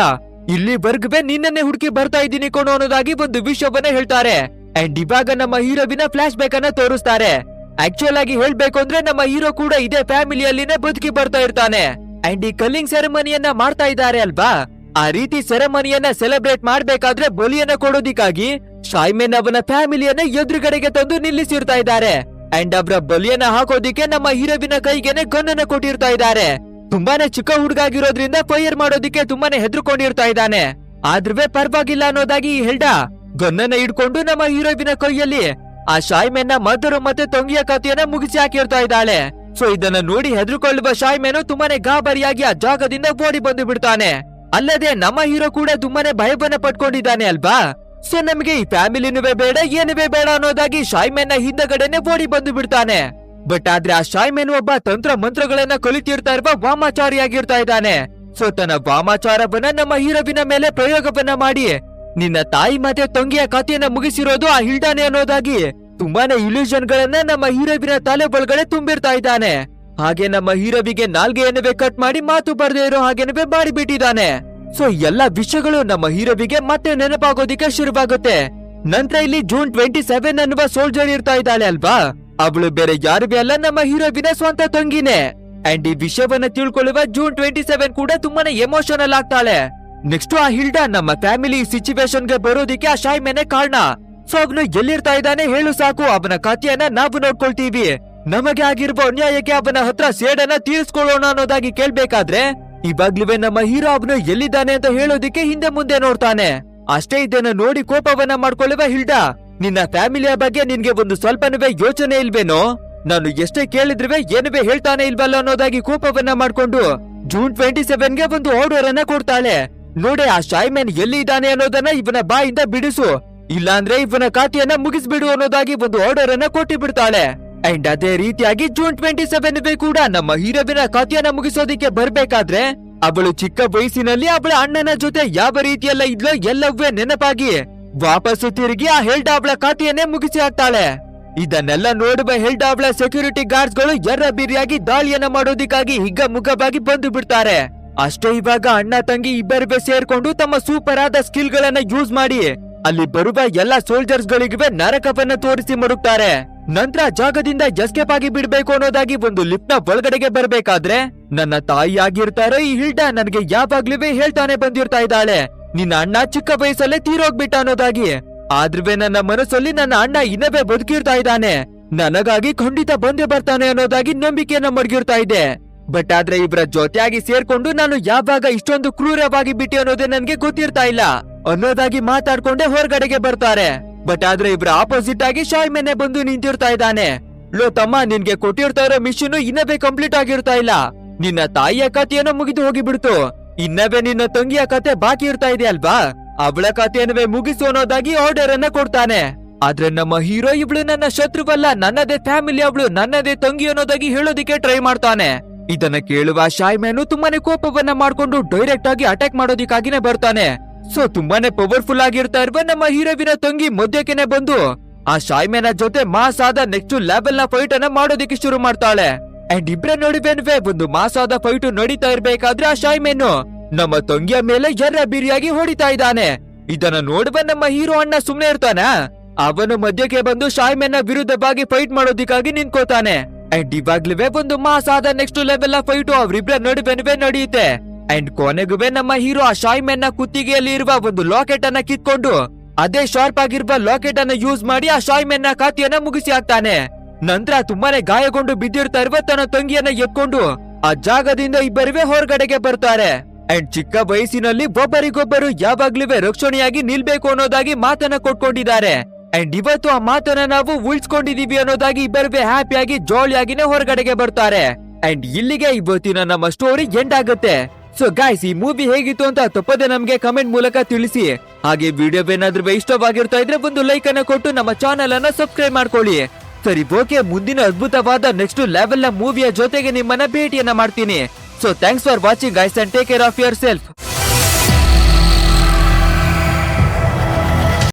ಇಲ್ಲಿ ಬರ್ಗ್ಬೆ ನಿನ್ನನ್ನೇ ಹುಡುಕಿ ಬರ್ತಾ ಇದ್ದೀನಿ ಕೊಡು ಅನ್ನೋದಾಗಿ ಒಂದು ವಿಷಯವನ್ನ ಹೇಳ್ತಾರೆ. ಅಂಡ್ ಇವಾಗ ನಮ್ಮ ಹೀರೋವಿನ ಫ್ಲಾಶ್ ಬ್ಯಾಕ್ ಅನ್ನ ತೋರಿಸ್ತಾರೆ. ಆಕ್ಚುಯಲ್ ಆಗಿ ಹೇಳ್ಬೇಕು ಅಂದ್ರೆ ನಮ್ಮ ಹೀರೋ ಕೂಡ ಇದೇ ಫ್ಯಾಮಿಲಿಯಲ್ಲಿನೇ ಬದುಕಿ ಬರ್ತಾ ಇರ್ತಾನೆ. ಅಂಡ್ ಈ ಕಲ್ಲಿಂಗ್ ಸೆರೆಮನಿಯನ್ನ ಮಾಡ್ತಾ ಇದ್ದಾರೆ ಅಲ್ವಾ? ಆ ರೀತಿ ಸೆರೆಮನಿಯನ್ನ ಸೆಲೆಬ್ರೇಟ್ ಮಾಡ್ಬೇಕಾದ್ರೆ ಬಲಿಯನ್ನ ಕೊಡೋದಿಕ್ಕಾಗಿ, ಶಾಯ್ಮೆನ್ ಅವನ ಫ್ಯಾಮಿಲಿಯನ್ನ ಎದುರುಗಡೆಗೆ ತಂದು ನಿಲ್ಲಿಸಿರ್ತಾ ಇದ್ದಾರೆ. ಅಂಡ್ ಅವರ ಬಲಿಯನ್ನ ಹಾಕೋದಿಕ್ಕೆ ನಮ್ಮ ಹೀರೋವಿನ ಕೈಗೆನೆ ಗನ್ನನ್ನ ಕೊಟ್ಟಿರ್ತಾ ಇದ್ದಾರೆ. ತುಂಬಾನೇ ಚಿಕ್ಕ ಹುಡುಗ ಆಗಿರೋದ್ರಿಂದ ಫೈರ್ ಮಾಡೋದಿಕ್ಕೆ ತುಂಬಾನೇ ಹೆದರ್ಕೊಂಡಿರ್ತಾ ಇದ್ದಾನೆ. ಆದ್ರೂ ಪರವಾಗಿಲ್ಲ ಅನ್ನೋದಾಗಿ ಹೆಲ್ಡಾ ಗನ್ನನ್ನ ಇಡ್ಕೊಂಡು ನಮ್ಮ ಹೀರೋವಿನ ಕೈಯಲ್ಲಿ ಆ ಶಾಯ್ಮೆನ್ನ ಮದರು ಮತ್ತೆ ತಂಗಿಯ ಕಥೆಯನ್ನ ಮುಗಿಸಿ ಹಾಕಿರ್ತಾ ಇದ್ದಾಳೆ. ಸೊ ಇದನ್ನ ನೋಡಿ ಹೆದರ್ಕೊಳ್ಳುವ ಶಾಯ್ಮೆನು ತುಂಬಾನೇ ಗಾಬರಿಯಾಗಿ ಆ ಜಾಗದಿಂದ ಓಡಿ ಬಂದು ಬಿಡ್ತಾನೆ. ಅಲ್ಲದೆ ನಮ್ಮ ಹೀರೋ ಕೂಡ ತುಂಬಾನೇ ಭಯವನ್ನ ಪಟ್ಕೊಂಡಿದ್ದಾನೆ ಅಲ್ವಾ? ಸೊ ನಮಗೆ ಈ ಫ್ಯಾಮಿಲಿನುವೆ ಬೇಡ ಏನುವೆ ಬೇಡ ಅನ್ನೋದಾಗಿ ಶಾಯ್ಮೆನ್ನ ಹಿಂದಗಡೆನೆ ಓಡಿ ಬಂದು ಬಿಡ್ತಾನೆ. ಬಟ್ ಆದ್ರೆ ಆ ಶಾಯ್ಮೆನ್ ಒಬ್ಬ ತಂತ್ರ ಮಂತ್ರಗಳನ್ನ ಕಲಿತಿರ್ತಾ ಇರುವ ವಾಮಾಚಾರಿಯಾಗಿರ್ತಾ ಇದ್ದಾನೆ. ಸೊ ತನ್ನ ವಾಮಾಚಾರವನ್ನ ನಮ್ಮ ಹೀರೋವಿನ ಮೇಲೆ ಪ್ರಯೋಗವನ್ನ ಮಾಡಿ. ನಿನ್ನ ತಾಯಿ ಮತ್ತೆ ತಂಗಿಯ ಕಥೆಯನ್ನ ಮುಗಿಸಿರೋದು ಆ ಹಿಲ್ಡಾನೆ ಅನ್ನೋದಾಗಿ ತುಂಬಾನೇ ಇಲ್ಯೂಷನ್ ಗಳನ್ನ ನಮ್ಮ ಹೀರೋವಿನ ತಲೆ ಒಳಗಡೆ ತುಂಬಿರ್ತಾ ಇದ್ದಾನೆ. ಹಾಗೆ ನಮ್ಮ ಹೀರೋವಿಗೆ ನಾಲ್ಗೆಯನ್ನವೇ ಕಟ್ ಮಾಡಿ ಮಾತು ಬರ್ದೇ ಇರೋ ಹಾಗೆನವೇ ಮಾಡಿಬಿಟ್ಟಿದ್ದಾನೆ ಸೊ ಎಲ್ಲ ವಿಷಯಗಳು ನಮ್ಮ ಹೀರೋವಿಗೆ ಮತ್ತೆ ನೆನಪಾಗೋದಿಕ್ಕೆ ಶುರುವಾಗುತ್ತೆ. ನಂತರ ಇಲ್ಲಿ ಜೂನ್ ಟ್ವೆಂಟಿ ಸೆವೆನ್ ಅನ್ನುವ ಸೋಲ್ಜರ್ ಇರ್ತಾ ಇದ್ದಾಳೆ ಅಲ್ವಾ? ಅವಳು ಬೇರೆ ಯಾರಿಗೂ ಅಲ್ಲ, ನಮ್ಮ ಹೀರೋವಿನ ಸ್ವಂತ ತಂಗಿನೇ. ಅಂಡ್ ಈ ವಿಷಯವನ್ನ ತಿಳ್ಕೊಳ್ಳುವ ಜೂನ್ ಟ್ವೆಂಟಿ ಸೆವೆನ್ ಕೂಡ ತುಂಬಾನೇ ಎಮೋಷನಲ್ ಆಗ್ತಾಳೆ. ನೆಕ್ಸ್ಟ್ ಆ ಹಿಲ್ಡಾ ನಮ್ಮ ಫ್ಯಾಮಿಲಿ ಸಿಚುವೇಶನ್ಗೆ ಬರೋದಿಕ್ಕೆ ಆ ಶಾಯ್ ಮೇನೆ ಕಾರಣ. ಸೊ ಅವನು ಎಲ್ಲಿರ್ತಾ ಇದ್ದಾನೆ ಹೇಳು ಸಾಕು, ಅವನ ಕಥೆಯನ್ನ ನಾವು ನೋಡ್ಕೊಳ್ತೀವಿ. ನಮಗೆ ಆಗಿರುವ ಅನ್ಯಾಯಕ್ಕೆ ಅವನ ಹತ್ರ ಸೇಡನ್ನ ತೀರಿಸ್ಕೊಳ್ಳೋಣ ಅನ್ನೋದಾಗಿ ಕೇಳ್ಬೇಕಾದ್ರೆ ಇವಾಗ್ಲುವೆ ನಮ್ಮ ಹೀರೋ ಅವನು ಎಲ್ಲಿದ್ದಾನೆ ಅಂತ ಹೇಳೋದಿಕ್ಕೆ ಹಿಂದೆ ಮುಂದೆ ನೋಡ್ತಾನೆ. ಅಷ್ಟೇ ಇದನ್ನ ನೋಡಿ ಕೋಪವನ್ನ ಮಾಡ್ಕೊಳ್ಳುವ ಹಿಲ್ಡಾ, ನಿನ್ನ ಫ್ಯಾಮಿಲಿಯ ಬಗ್ಗೆ ನಿನ್ಗೆ ಒಂದು ಸ್ವಲ್ಪನವೇ ಯೋಚನೆ ಇಲ್ವೇನೋ? ನಾನು ಎಷ್ಟೇ ಕೇಳಿದ್ರುವೆ ಏನುವೆ ಹೇಳ್ತಾನೆ ಇಲ್ವಲ್ಲ ಅನ್ನೋದಾಗಿ ಕೋಪವನ್ನ ಮಾಡ್ಕೊಂಡು ಜೂನ್ ಟ್ವೆಂಟಿ ಸೆವೆನ್ಗೆ ಒಂದು ಆರ್ಡರ್ ಅನ್ನ ಕೊಡ್ತಾಳೆ. ನೋಡಿ ಆ ಶಾಯ್ಮೆನ್ ಎಲ್ಲಿ ಇದ್ದಾನೆ ಅನ್ನೋದನ್ನ ಇವನ ಬಾಯಿಂದ ಬಿಡಿಸು. ಇಲ್ಲಾಂದ್ರೆ ಇವನ ಖಾತೆಯನ್ನ ಮುಗಿಸ್ಬಿಡು ಅನ್ನೋದಾಗಿ ಒಂದು ಆರ್ಡರ್ ಅನ್ನ ಕೊಟ್ಟಿ ಬಿಡ್ತಾಳೆ ಅಂಡ್ ಅದೇ ರೀತಿಯಾಗಿ ಜೂನ್ ಟ್ವೆಂಟಿ ಸೆವೆನ್ ಕೂಡ ನಮ್ಮ ಹೀರೋವಿನ ಕಥೆಯನ್ನ ಮುಗಿಸೋದಿಕ್ಕೆ ಬರ್ಬೇಕಾದ್ರೆ, ಅವಳು ಚಿಕ್ಕ ವಯಸ್ಸಿನಲ್ಲಿ ಅವಳ ಅಣ್ಣನ ಜೊತೆ ಯಾವ ರೀತಿಯೆಲ್ಲ ಇದ್ಲೋ ಎಲ್ಲವೇ ನೆನಪಾಗಿ ವಾಪಸ್ಸು ತಿರುಗಿ ಆ ಹೆಲ್ಡ್ ಅವಳ ಖಾತೆಯನ್ನೇ ಮುಗಿಸಿ ಹಾಕ್ತಾಳೆ. ಇದನ್ನೆಲ್ಲ ನೋಡುವ ಹೆಲ್ಡ್ ಅವಳ ಸೆಕ್ಯೂರಿಟಿ ಗಾರ್ಡ್ಸ್ಗಳು ಎರ್ರ ಬಿರಿಯಾಗಿ ದಾಳಿಯನ್ನ ಮಾಡೋದಿಕ್ಕಾಗಿ ಹಿಗ್ಗಮುಗ್ಗವಾಗಿ ಬಂದು ಬಿಡ್ತಾರೆ. ಅಷ್ಟೇ ಇವಾಗ ಅಣ್ಣ ತಂಗಿ ಇಬ್ಬರಿಗೆ ಸೇರ್ಕೊಂಡು ತಮ್ಮ ಸೂಪರ್ ಆದ ಸ್ಕಿಲ್ ಗಳನ್ನ ಯೂಸ್ ಮಾಡಿ ಅಲ್ಲಿ ಬರುವ ಎಲ್ಲಾ ಸೋಲ್ಜರ್ಸ್ ಗಳಿಗೆ ನರಕವನ್ನ ತೋರಿಸಿ ಮಡುಕ್ತಾರೆ ನಂತರ ಜಾಗದಿಂದ ಎಸ್ಕೇಪ್ ಆಗಿ ಬಿಡ್ಬೇಕು ಅನ್ನೋದಾಗಿ ಒಂದು ಲಿಫ್ಟ್ನ ಒಳಗಡೆಗೆ ಬರ್ಬೇಕಾದ್ರೆ ನನ್ನ ತಾಯಿ ಆಗಿರ್ತಾರೋ ಈ ಹಿಲ್ಡಾ ನನಗೆ ಯಾವಾಗ್ಲೂ ಹೇಳ್ತಾನೆ ಬಂದಿರ್ತಾ ಇದ್ದಾಳೆ. ನಿನ್ನ ಅಣ್ಣ ಚಿಕ್ಕ ವಯಸ್ಸಲ್ಲೇ ತೀರೋಗ್ಬಿಟ್ಟ ಅನ್ನೋದಾಗಿ. ಆದ್ರೂ ನನ್ನ ಮನಸ್ಸಲ್ಲಿ ನನ್ನ ಅಣ್ಣ ಇನ್ನವೇ ಬದುಕಿರ್ತಾ ಇದ್ದಾನೆ. ನನಗಾಗಿ ಖಂಡಿತ ಬಂದೇ ಬರ್ತಾನೆ ಅನ್ನೋದಾಗಿ ನಂಬಿಕೆಯನ್ನ ಮಡಗಿರ್ತಾ ಇದೆ. ಬಟ್ ಆದ್ರೆ ಇವರ ಜೊತೆಯಾಗಿ ಸೇರ್ಕೊಂಡು ನಾನು ಯಾವಾಗ ಇಷ್ಟೊಂದು ಕ್ರೂರವಾಗಿ ಬಿಟ್ಟಿ ಅನ್ನೋದೇ ನನ್ಗೆ ಗೊತ್ತಿರ್ತಾ ಇಲ್ಲ. ಅನ್ನೋದಾಗಿ ಮಾತಾಡ್ಕೊಂಡೆ ಹೊರಗಡೆಗೆ ಬರ್ತಾರೆ. ಬಟ್ ಆದ್ರೆ ಇಬ್ರ ಆಪೋಸಿಟ್ ಆಗಿ ಶಾಯ್ ಮೇನೆ ಬಂದು ನಿಂತಿರ್ತಾ ಇದ್ದಾನೆ. ಲೋ ತಮ್ಮ ನಿನ್ಗೆ ಕೊಟ್ಟಿರ್ತಾ ಇರೋ ಮಿಷನ್ ಇನ್ನವೇ ಕಂಪ್ಲೀಟ್ ಆಗಿರ್ತಾ ಇಲ್ಲ. ನಿನ್ನ ತಾಯಿಯ ಕಥೆಯನ್ನು ಮುಗಿದು ಹೋಗಿಬಿಡ್ತು. ಇನ್ನವೇ ನಿನ್ನ ತಂಗಿಯ ಕತೆ ಬಾಕಿ ಇರ್ತಾ ಇದೆ ಅಲ್ವಾ? ಅವಳ ಕಥೆಯನ್ನುವೇ ಮುಗಿಸು ಅನ್ನೋದಾಗಿ ಆರ್ಡರ್ ಅನ್ನ ಕೊಡ್ತಾನೆ. ಆದ್ರೆ ನಮ್ಮ ಹೀರೋ ಇವಳು ನನ್ನ ಶತ್ರುವಲ್ಲ, ನನ್ನದೇ ಫ್ಯಾಮಿಲಿ ಅವಳು, ನನ್ನದೇ ತಂಗಿ ಅನ್ನೋದಾಗಿ ಹೇಳೋದಿಕ್ಕೆ ಟ್ರೈ ಮಾಡ್ತಾನೆ. ಇದನ್ನ ಕೇಳುವ ಶಾಯ್ಮ್ಯಾನು ತುಂಬಾನೇ ಕೋಪವನ್ನ ಮಾಡ್ಕೊಂಡು ಡೈರೆಕ್ಟ್ ಆಗಿ ಅಟ್ಯಾಕ್ ಮಾಡೋದಿಕ್ಕಾಗಿನೇ ಬರ್ತಾನೆ. ಸೊ ತುಂಬಾನೇ ಪವರ್ಫುಲ್ ಆಗಿರ್ತಾ ಇರುವ ನಮ್ಮ ಹೀರೋವಿನ ತಂಗಿ ಮದ್ಯಕ್ಕೆನೆ ಬಂದು, ಆ ಶಾಯ್ಮ್ಯಾನ ಜೊತೆ ಮಾಸ್ ಆದ ನೆಕ್ಸ್ಟ್ ಲೆವೆಲ್ನ ಫೈಟ್ ಅನ್ನ ಮಾಡೋದಿಕ್ಕೆ ಶುರು ಮಾಡ್ತಾಳೆ. ಅಂಡ್ ಇಬ್ರ ನಡುವೆನ್ವೆ ಒಂದು ಮಾಸ್ ಆದ ಫೈಟ್ ನಡೀತಾ ಇರ್ಬೇಕಾದ್ರೆ ಆ ಶಾಯ್ಮೇನು ನಮ್ಮ ತಂಗಿಯ ಮೇಲೆ ಎರ್ರ ಬಿರಿಯಾಗಿ ಹೊಡಿತಾ ಇದ್ದಾನೆ. ಇದನ್ನ ನೋಡುವ ನಮ್ಮ ಹೀರೋ ಅಣ್ಣ ಸುಮ್ನೆ ಇರ್ತಾನ? ಅವನು ಮಧ್ಯಕ್ಕೆ ಬಂದು ಶಾಯ್ಮೆನ್ನ ವಿರುದ್ಧವಾಗಿ ಫೈಟ್ ಮಾಡೋದಿಕ್ಕಾಗಿ ನಿಂತ್ಕೋತಾನೆ. ಅಂಡ್ ಇವಾಗ್ಲುವೆ ಒಂದು ಮಾಸಾದ ನೆಕ್ಸ್ಟ್ ಲೆವೆಲ್ ಫೈಟ್ ಅವ್ರಿಬ್ರ ನಡುವೆ ನಡೆಯುತ್ತೆ. ಅಂಡ್ ಕೊನೆಗುವೆ ನಮ್ಮ ಹೀರೋ ಆ ಶಾಯ್ಮೆನ್ನ ಕುತ್ತಿಗೆಯಲ್ಲಿ ಇರುವ ಒಂದು ಲಾಕೆಟ್ ಅನ್ನ ಕಿತ್ಕೊಂಡು, ಅದೇ ಶಾರ್ಪ್ ಆಗಿರುವ ಲಾಕೆಟ್ ಅನ್ನ ಯೂಸ್ ಮಾಡಿ ಆ ಶಾಯ್ ಶಾಯ್ಮೆನ್ನ ಖಾತೆಯನ್ನ ಮುಗಿಸಿ ಹಾಕ್ತಾನೆ. ನಂತರ ತುಂಬಾನೇ ಗಾಯಗೊಂಡು ಬಿದ್ದಿರ್ತಾ ಇರುವ ತನ್ನ ತಂಗಿಯನ್ನ ಎತ್ಕೊಂಡು, ಆ ಜಾಗದಿಂದ ಇಬ್ಬರಿವೆ ಹೊರಗಡೆಗೆ ಬರ್ತಾರೆ. ಅಂಡ್ ಚಿಕ್ಕ ವಯಸ್ಸಿನಲ್ಲಿ ಒಬ್ಬರಿಗೊಬ್ಬರು ಯಾವಾಗ್ಲೂ ರಕ್ಷಣೆಯಾಗಿ ನಿಲ್ಬೇಕು ಅನ್ನೋದಾಗಿ ಮಾತನ್ನ ಕೊಟ್ಕೊಂಡಿದ್ದಾರೆ. ಅಂಡ್ ಇವತ್ತು ಆ ಮಾತನ್ನ ನಾವು ಉಳಿಸ್ಕೊಂಡಿದೀವಿ ಅನ್ನೋದಾಗಿ ಇಬ್ಬರಿವೆ ಹ್ಯಾಪಿಯಾಗಿ ಜೋಳಿಯಾಗಿನೇ ಹೊರಗಡೆಗೆ ಬರ್ತಾರೆ. ಅಂಡ್ ಇಲ್ಲಿಗೆ ಇವತ್ತಿನ ನಮ್ಮ ಸ್ಟೋರಿ ಎಂಡ್ ಆಗುತ್ತೆ. ಸೊ ಗಾಯ್ಸ್ ಈ ಮೂವಿ ಹೇಗಿತ್ತು ಅಂತ ತಪ್ಪದೆ ನಮಗೆ ಕಮೆಂಟ್ ಮೂಲಕ ತಿಳಿಸಿ. ಹಾಗೆ ವಿಡಿಯೋ ಏನಾದ್ರೂ ಇಷ್ಟವಾಗಿರ್ತಾ ಇದ್ರೆ ಒಂದು ಲೈಕ್ ಅನ್ನ ಕೊಟ್ಟು ನಮ್ಮ ಚಾನೆಲ್ ಅನ್ನ ಸಬ್ಸ್ಕ್ರೈಬ್ ಮಾಡ್ಕೊಳ್ಳಿ. ಸರಿ ಓಕೆ ಮುಂದಿನ ಅದ್ಭುತವಾದ ನೆಕ್ಸ್ಟ್ ಲೆವೆಲ್ನ ಮೂವಿಯ ಜೊತೆಗೆ ನಿಮ್ಮನ್ನ ಭೇಟಿಯನ್ನ ಮಾಡ್ತೀನಿ. So thanks for watching guys and take care of yourself